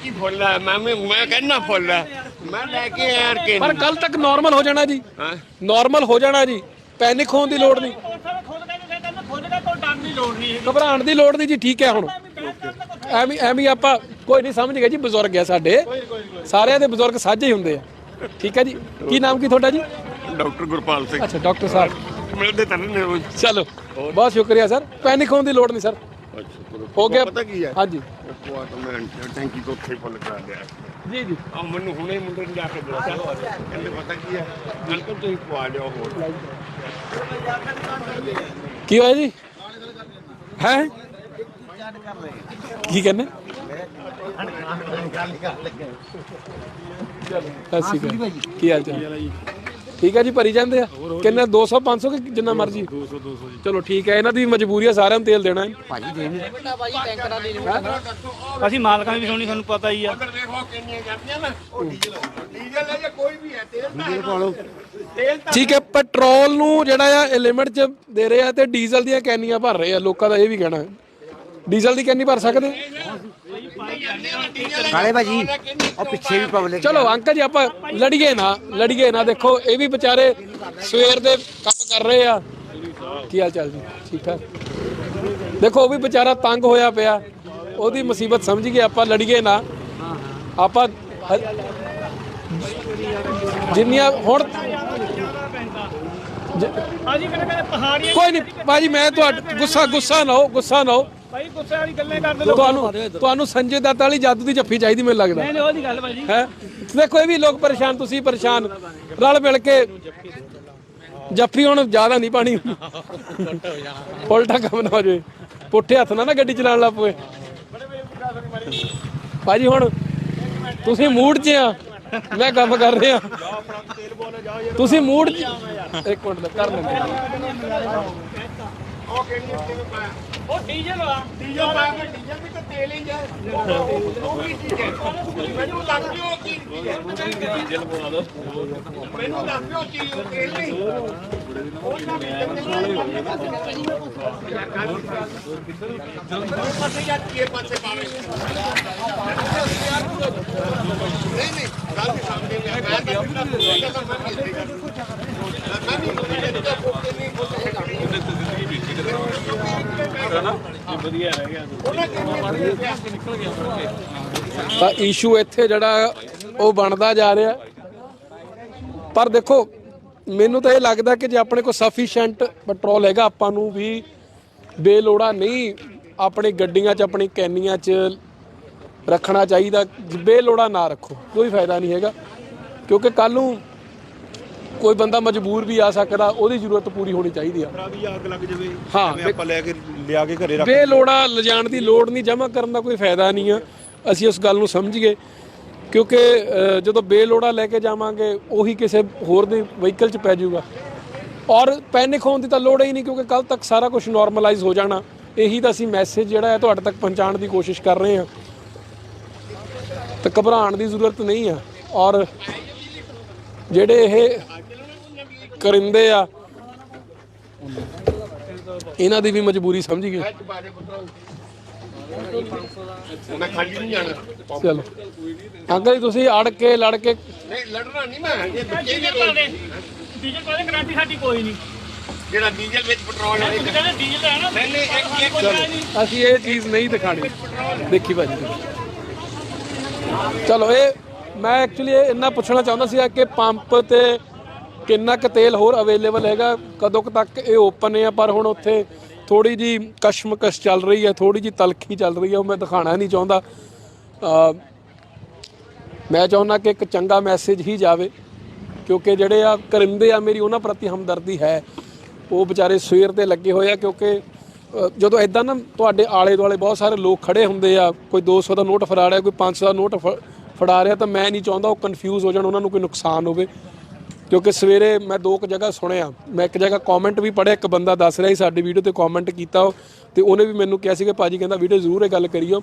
ਕੀ ਫੁੱਲਾ ਮੈਂ ਮੈਂ ਮੈਂ ਕਹਿੰਦਾ ਫੁੱਲਾ ਮੈਂ ਲੈ ਕੇ ਆਇਆ ਯਾਰ ਕੇ ਪਰ ਕੱਲ ਤੱਕ ਨਾਰਮਲ ਹੋ ਜਾਣਾ ਜੀ। ਹਾਂ। ਨਾਰਮਲ ਹੋ ਜਾਣਾ ਜੀ। ਪੈਨਿਕ ਹੋਣ ਦੀ ਲੋੜ ਨਹੀਂ। ਘਬਰਾਉਣ ਦੀ ਲੋੜ ਨਹੀਂ ਜੀ ਠੀਕ ਹੈ ਹੁਣ। ਐਵੇਂ ਐਵੇਂ ਆਪਾਂ ਕੋਈ ਨਹੀਂ ਸਮਝ ਗਏ ਜੀ ਬਜ਼ੁਰਗ ਆ ਸਾਡੇ। ਸਾਰਿਆਂ ਦੇ ਬਜ਼ੁਰਗ ਸਾਂਝੇ ਹੀ ਹੁੰਦੇ ਆ। ਠੀਕ ਹੈ ਜੀ? ਕੀ ਨਾਮ ਕੀ ਤੁਹਾਡਾ ਜੀ? ਡਾਕਟਰ ਗੁਰਪਾਲ ਸਿੰਘ। ਅੱਛਾ ਡਾਕਟਰ ਸਾਹਿਬ। ਮਿਲਦੇ ਤਾਂ ਨਹੀਂ ਰੋਜ਼ ਚਲੋ ਬਹੁਤ ਸ਼ੁਕਰੀਆ ਸਰ। ਪੈਨਿਕ ਹੋਣ ਦੀ ਲੋੜ ਨਹੀਂ ਸਰ। ਹੋ ਗਿਆ। ਪਤਾ ਕੀ ਹੈ? ਹਾਂਜੀ। ਮੈਂ ਟੈਂਕੀ ਤੋਂ ਉੱਥੇ ਫੁੱਲ ਕਰਾ ਲਿਆ। ਜੀ ਜੀ। ਆ ਮੈਨੂੰ ਹੁਣੇ ਮੁੰਡੇ ਨੇ ਜਾ ਕੇ ਦੱਸਿਆ ਕਹਿੰਦੇ ਪਤਾ ਕੀ ਹੈ? ਅੰਕਲ ਤੁਸੀਂ ਪਵਾ ਲਿਓ ਹੋਰ। ਕੀ ਹੋਇਆ ਜੀ? ਹੈ? ਕੀ ਕਹਿੰਦੇ? ਸਤਿ ਸ਼੍ਰੀ ਅਕਾਲ। ਕੀ ਹਾਲ ਚਾਲ? ਠੀਕ ਹੈ ਜੀ? ਭਰੀ ਜਾਂਦੇ ਆ? ਕਿੰਨਾ? 200 500 ਕਿ ਜਿੰਨਾ ਮਰਜ਼ੀ? 200 200 ਜੀ। ਚਲੋ ਠੀਕ ਹੈ ਇਹਨਾਂ ਦੀ ਮਜਬੂਰੀ ਆ ਸਾਰਿਆਂ ਨੂੰ ਤੇਲ ਦੇਣਾ ਹੈ। ਅਸੀਂ ਮਾਲਕਾਂ ਦੀ ਵੀ ਸੁਣੀ ਸਾਨੂੰ ਪਤਾ ਹੀ ਆ। ਉਧਰ ਦੇਖੋ ਕਿੰਨੀਆਂ ਜਾਂਦੀਆਂ ਨਾ। ਉਹ ਡੀਜ਼ਲ ਡੀਜ਼ਲ ਹੈ ਜਾਂ ਕੋਈ ਵੀ ਹੈ ਤੇਲ ਤਾਂ ਤੇਲ ਤਾਂ ਠੀਕ ਹੈ ਪੈਟਰੋਲ ਨੂੰ ਜਿਹੜਾ ਆ ਇਹ ਲਿਮਟ 'ਚ ਦੇ ਰਹੇ ਆ ਤੇ ਡੀਜ਼ਲ ਦੀਆਂ ਕੈਨੀਆਂ ਭਰ ਰਹੇ ਆ। ਲੋਕਾਂ ਦਾ ਇਹ ਵੀ ਕਹਿਣਾ ਹੈ। ਡੀਜ਼ਲ ਦੀ ਕੈਨੀ ਭਰ ਸਕਦੇ? ਕਾਲੇ ਭਾਜੀ ਉਹ ਪਿੱਛੇ ਵੀ ਪਬਲਿਕ ਚਲੋ ਅੰਕਲ ਜੀ ਆਪਾਂ ਲੜੀਏ ਨਾ ਲੜੀਏ ਨਾ। ਦੇਖੋ ਇਹ ਵੀ ਵਿਚਾਰੇ ਸਵੇਰ ਦੇ ਕੰਮ ਕਰ ਰਹੇ ਆ। ਕੀ ਹਾਲ ਚਾਲ ਜੀ? ਠੀਕ ਠਾਕ? ਦੇਖੋ ਉਹ ਵੀ ਵਿਚਾਰਾ ਤੰਗ ਹੋਇਆ ਪਿਆ। ਉਹਦੀ ਮੁਸੀਬਤ ਸਮਝ ਗਏ ਆਪਾਂ ਲੜੀਏ ਨਾ। ਆਪਾਂ ਜਿੰਨੀਆਂ ਹੁਣ ਭਾਜੀ ਕਹਿੰਦੇ ਕਹਿੰਦੇ ਪਹਾੜੀਆਂ ਕੋਈ ਨਹੀਂ ਭਾਜੀ ਮੈਂ ਤੁਹਾਡਾ ਗੁੱਸਾ ਗੁੱਸਾ ਨਾ ਹੋ ਗੁੱਸਾ ਨਾ ਹੋ। ਭਾਈ ਗੁੱਸੇ ਵਾਲੀ ਗੱਲਾਂ ਕਰਦੇ ਤੁਹਾਨੂੰ ਤੁਹਾਨੂੰ ਸੰਜੇ ਦੱਤ ਵਾਲੀ ਜਾਦੂ ਦੀ ਜੱਫੀ ਚਾਹੀਦੀ ਮੈਨੂੰ ਲੱਗਦਾ। ਨਹੀਂ ਉਹਦੀ ਗੱਲ ਭਾਜੀ। ਹੈ? ਦੇਖੋ ਇਹ ਵੀ ਲੋਕ ਪਰੇਸ਼ਾਨ ਤੁਸੀਂ ਪਰੇਸ਼ਾਨ। ਰਲ ਮਿਲ ਕੇ ਜੱਫੀ ਹੁਣ ਜ਼ਿਆਦਾ ਨਹੀਂ ਪਾਣੀ। ਉਲਟਾ ਕੰਮ ਨਾ ਹੋ ਜਾਵੇ। ਪੁੱਠੇ ਹੱਥ ਨਾਲ ਨਾ ਗੱਡੀ ਚਲਾਉਣ ਲੱਗ ਪਏ ਭਾਜੀ ਹੁਣ ਤੁਸੀਂ ਮੂਡ 'ਚ ਆ। ਮੈਂ ਕੰਮ ਕਰ ਰਿਹਾ। ਤੁਸੀਂ ਮੂਡ 'ਚ ਇੱਕ ਮਿੰਟ ਕਰ ਲੈਂਦੇ ਉਹ ਡੀਜ਼ਲ ਆ ਡੀਜ਼ਲ ਪਾ ਕੇ, ਡੀਜ਼ਲ ਵੀ ਤਾਂ ਤੇਲ ਹੀ ਹੈ ਉਹ ਵੀ ਚੀਜ਼ ਹੈ। ਮੈਨੂੰ ਲੱਗ ਗਿਆ ਉਹ ਕੀ ਚੀਜ਼ ਹੈ। ਮੈਨੂੰ ਲੱਗ ਗਿਆ ਉਹ ਚੀਜ਼ ਉਹ ਤੇਲ ਨਹੀਂ। ਪਾਸੇ ਜਾ ਕੇ ਪਾਸੇ ਪਾਵੇ ਨਹੀਂ ਨਹੀਂ, ਗੱਲ ਵੀ ਸਾਹਮਣੇ ਆ ਮੈਂ ਤਾਂ ਬਿਨਾਂ ਕੋਈ ਗੱਲ ਮੈਂ ਨਹੀਂ ਇੱਥੇ ਕਰ ਮੈਂ ਵੀ ਇੱਥੇ ਫੋਕੇ ਨਹੀਂ ਤਾਂ ਇਸ਼ੂ ਇੱਥੇ ਜਿਹੜਾ ਉਹ ਬਣਦਾ ਜਾ ਰਿਹਾ। ਪਰ ਦੇਖੋ, ਮੈਨੂੰ ਤਾਂ ਇਹ ਲੱਗਦਾ ਕਿ ਜੇ ਆਪਣੇ ਕੋਲ ਸਫੀਸ਼ੀਐਂਟ ਪੈਟਰੋਲ ਹੈਗਾ, ਆਪਾਂ ਨੂੰ ਵੀ ਬੇਲੋੜਾ ਨਹੀਂ, ਆਪਣੀ ਗੱਡੀਆਂ 'ਚ, ਆਪਣੀ ਕੈਨੀਆਂ 'ਚ ਰੱਖਣਾ ਚਾਹੀਦਾ। ਬੇਲੋੜਾ ਨਾ ਰੱਖੋ, ਕੋਈ ਫਾਇਦਾ ਨਹੀਂ ਹੈਗਾ। ਕਿਉਂਕਿ ਕੱਲ ਨੂੰ ਕੋਈ ਬੰਦਾ ਮਜਬੂਰ ਵੀ ਆ ਸਕਦਾ ਉਹਦੀ ਜ਼ਰੂਰਤ ਪੂਰੀ ਹੋਣੀ ਚਾਹੀਦੀ ਆ। ਵੀ ਅੱਗ ਲੱਗ ਜਾਵੇ ਹਾਂ ਆਪਾਂ ਲੈ ਕੇ ਲਿਆ ਕੇ ਘਰੇ ਰੱਖ ਬੇਲੋੜਾ ਲਿਜਾਣ ਦੀ ਲੋੜ ਨਹੀਂ ਜਮ੍ਹਾਂ ਕਰਨ ਦਾ ਕੋਈ ਫਾਇਦਾ ਨਹੀਂ ਆ। ਅਸੀਂ ਉਸ ਗੱਲ ਨੂੰ ਸਮਝੀਏ ਕਿਉਂਕਿ ਅ, ਜਦੋਂ ਬੇਲੋੜਾ ਲੈ ਕੇ ਜਾਵਾਂਗੇ ਉਹੀ ਕਿਸੇ ਹੋਰ ਦੇ ਵਹੀਕਲ 'ਚ ਪੈ ਜਾਊਗਾ। ਔਰ ਪੈਨਿਕ ਹੋਣ ਦੀ ਤਾਂ ਲੋੜ ਹੀ ਨਹੀਂ ਕਿਉਂਕਿ ਕੱਲ ਤੱਕ ਸਾਰਾ ਕੁਝ ਨਾਰਮਲਾਈਜ਼ ਹੋ ਜਾਣਾ। ਇਹੀ ਤਾਂ ਅਸੀਂ ਮੈਸੇਜ ਜਿਹੜਾ ਹੈ ਤੁਹਾਡੇ ਤੱਕ ਪਹੁੰਚਾਉਣ ਦੀ ਕੋਸ਼ਿਸ਼ ਕਰ ਰਹੇ ਹਾਂ। ਤਾਂ ਘਬਰਾਉਣ ਦੀ ਜ਼ਰੂਰਤ ਨਹੀਂ ਆ। ਔਰ ਜਿਹੜੇ ਇਹ ਕਰਿੰਦੇ ਆ। ਇਹਨਾਂ ਦੀ ਵੀ ਮਜਬੂਰੀ ਸਮਝ ਗਏ। ਮੈਂ ਖਾਲੀ ਨਹੀਂ ਜਾਣਾ। ਚਲੋ। ਅੰਕਲ ਜੀ ਤੁਸੀਂ ਅੜ ਕੇ ਲੜ ਕੇ ਨਹੀਂ ਲੜਨਾ ਨਹੀਂ ਮੈਂ। ਇਹ ਬੱਚੇ ਦੇ। ਡੀਜ਼ਲ ਦੇ ਗਾਰੰਟੀ ਸਾਡੀ ਕੋਈ ਨਹੀਂ। ਜਿਹੜਾ ਡੀਜ਼ਲ ਵਿੱਚ ਪੈਟਰੋਲ ਵਾਲੇ ਤੁਸੀਂ ਕਹਿੰਦੇ ਡੀਜ਼ਲ ਹੈ ਨਾ। ਨਹੀਂ ਨਹੀਂ ਇੱਕ ਇੱਕ ਅਸੀਂ ਇਹ ਚੀਜ਼ ਨਹੀਂ ਦਿਖਾਣੀ। ਦੇਖੀ ਭਾਜੀ ਚਲੋ ਇਹ ਮੈਂ ਐਕਚੁਅਲੀ ਇਹ ਇੰਨਾ ਪੁੱਛਣਾ ਚਾਹੁੰਦਾ ਸੀ ਕਿ ਪੰਪ ਤੇ ਕਿੰਨਾ ਕੁ ਤੇਲ ਹੋਰ ਅਵੇਲੇਬਲ ਹੈਗਾ? ਕਦੋਂ ਕੁ ਤੱਕ ਇਹ ਓਪਨ ਹੈ ਪਰ ਹੁਣ ਉੱਥੇ ਥੋੜੀ ਜੀ ਕਸ਼ਮਕਸ਼ ਚੱਲ ਰਹੀ ਹੈ ਥੋੜੀ ਜੀ ਤਲਖੀ ਚੱਲ ਰਹੀ ਹੈ, ਉਹ ਮੈਂ ਦਿਖਾਣਾ ਨਹੀਂ ਚਾਹੁੰਦਾ। ਮੈਂ ਚਾਹੁੰਦਾ ਕਿ ਇੱਕ ਚੰਗਾ ਮੈਸੇਜ ਹੀ ਜਾਵੇ, ਕਿਉਂਕਿ ਜਿਹੜੇ ਆ ਕਰਿੰਦੇ ਆ, ਮੇਰੀ ਉਹਨਾਂ ਪ੍ਰਤੀ ਹਮਦਰਦੀ ਹੈ। ਉਹ ਵਿਚਾਰੇ ਸਵੇਰ ਤੇ ਲੱਗੇ ਹੋਏ ਆ, ਕਿਉਂਕਿ ਜਦੋਂ ਇਦਾਂ ਨਾ ਤੁਹਾਡੇ ਆਲੇ ਦੁਆਲੇ ਬਹੁਤ ਸਾਰੇ ਲੋਕ ਖੜੇ ਹੁੰਦੇ ਆ, ਕੋਈ 200 ਦਾ ਨੋਟ ਫੜਾ ਰਿਹਾ, ਕੋਈ 500 ਦਾ ਨੋਟ ਫ- ਫੜਾ ਰਿਹਾ, ਤਾਂ ਮੈਂ ਨਹੀਂ ਚਾਹੁੰਦਾ ਉਹ ਕਨਫਿਊਜ਼ ਹੋ ਜਾਣ, ਉਹਨਾਂ ਨੂੰ ਕੋਈ ਨੁਕਸਾਨ ਹੋਵੇ। ਕਿਉਂਕਿ ਸਵੇਰੇ ਮੈਂ ਦੋ ਕੁ ਜਗ੍ਹਾ ਸੁਣਿਆ, ਮੈਂ ਇੱਕ ਜਗ੍ਹਾ ਕਮੈਂਟ ਵੀ ਪੜਿਆ ਇੱਕ ਬੰਦਾ ਦੱਸ ਰਿਹਾ ਸੀ ਸਾਡੀ ਵੀਡੀਓ ਤੇ ਕਮੈਂਟ ਕੀਤਾ ਉਹ, ਤੇ ਉਹਨੇ ਵੀ ਮੈਨੂੰ ਕਿਹਾ ਸੀ ਕਿ ਭਾਜੀ ਕਹਿੰਦਾ ਵੀਡੀਓ ਜ਼ਰੂਰ ਇਹ ਗੱਲ ਕਰਿਓ।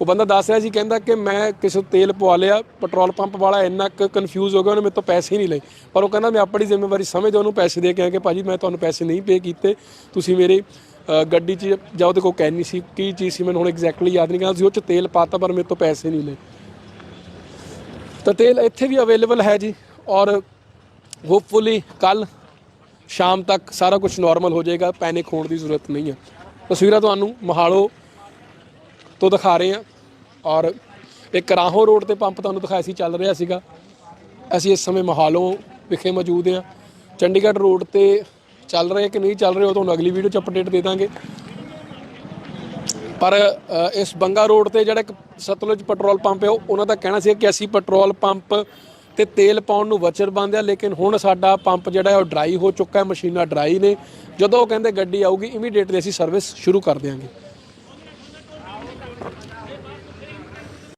ਉਹ ਬੰਦਾ ਦੱਸ ਰਿਹਾ ਸੀ, ਕਹਿੰਦਾ ਕਿ ਮੈਂ ਕਿਸੇ ਤੇਲ ਪਵਾ ਲਿਆ ਪੈਟਰੋਲ ਪੰਪ ਵਾਲਾ ਇੰਨਾ ਕੁ ਕਨਫਿਊਜ਼ ਹੋ ਗਿਆ, ਉਹਨੇ ਮੇਰੇ ਤੋਂ ਪੈਸੇ ਹੀ ਨਹੀਂ ਲਏ। ਪਰ ਉਹ ਕਹਿੰਦਾ, ਮੈਂ ਆਪਣੀ ਜ਼ਿੰਮੇਵਾਰੀ ਸਮਝਦਾ, ਉਹਨੂੰ ਪੈਸੇ ਦੇ ਕੇ ਆਇਆ ਕਿ ਭਾਜੀ ਮੈਂ ਤੁਹਾਨੂੰ ਪੈਸੇ ਨਹੀਂ ਪੇ ਕੀਤੇ, ਤੁਸੀਂ ਮੇਰੇ ਗੱਡੀ 'ਚ ਜਾਂ ਉਹਦੇ ਕੋਲ ਕਹਿਣੀ ਸੀ, ਕੀ ਚੀਜ਼ ਸੀ ਮੈਨੂੰ ਹੁਣ ਐਗਜ਼ੈਕਟਲੀ ਯਾਦ ਨਹੀਂ, ਕਹਿੰਦਾ ਸੀ ਉਹ 'ਚ ਤੇਲ ਪਾਤਾ ਪਰ ਮੇਰੇ ਤੋਂ ਪੈਸੇ ਨਹੀਂ ਲਏ। ਤਾਂ ਤੇਲ ਇੱਥੇ ਵੀ ਅਵੇਲੇਬਲ ਹੈ ਜੀ, ਔਰ ਹੋਪਫੁਲੀ ਕੱਲ ਸ਼ਾਮ ਤੱਕ ਸਾਰਾ ਕੁਝ ਨਾਰਮਲ ਹੋ ਜਾਏਗਾ ਪੈਨਿਕ ਹੋਣ ਦੀ ਜ਼ਰੂਰਤ ਨਹੀਂ ਹੈ ਤਸਵੀਰਾਂ ਤੁਹਾਨੂੰ ਮਹਾਲੋ ਤੋਂ ਦਿਖਾ ਰਹੇ ਹਾਂ ਔਰ ਇੱਕ ਰਾਹੋਂ ਰੋਡ ਤੇ ਪੰਪ ਤੁਹਾਨੂੰ ਦਿਖਾਇਆ ਸੀ, ਚੱਲ ਰਿਹਾ ਸੀਗਾ। ਅਸੀਂ ਇਸ ਸਮੇਂ ਮਹਾਲੋਂ ਵਿਖੇ ਮੌਜੂਦ ਹਾਂ। ਚੰਡੀਗੜ੍ਹ ਰੋਡ ਤੇ ਚੱਲ ਰਿਹਾ ਕਿ ਨਹੀਂ ਚੱਲ ਰਹੇ, ਉਹ ਤੁਹਾਨੂੰ ਅਗਲੀ ਵੀਡੀਓ 'ਚ ਅਪਡੇਟ ਦੇ ਦਾਂਗੇ। ਪਰ ਇਸ ਬੰਗਾ ਰੋਡ ਤੇ ਜਿਹੜਾ ਇੱਕ ਸਤਲੁਜ ਪੈਟਰੋਲ ਪੰਪ ਹੈ ਉਹਨਾਂ ਦਾ ਕਹਿਣਾ ਸੀ ਕਿ ਅਸੀਂ ਪੈਟਰੋਲ ਪੰਪ ਤੇ ਤੇਲ ਪਾਉਣ ਨੂੰ ਵਚਨਬੰਦ ਆ ਲੇਕਿਨ ਹੁਣ ਸਾਡਾ ਪੰਪ ਜਿਹੜਾ ਉਹ ਡਰਾਈ ਹੋ ਚੁੱਕਾ ਹੈ, ਮਸ਼ੀਨਾਂ ਡਰਾਈ ਨੇ। ਜਦੋਂ ਉਹ ਕਹਿੰਦੇ ਗੱਡੀ ਆਊਗੀ ਇਮੀਡੀਏਟਲੀ ਅਸੀਂ ਸਰਵਿਸ ਸ਼ੁਰੂ ਕਰ ਦਿਆਂਗੇ।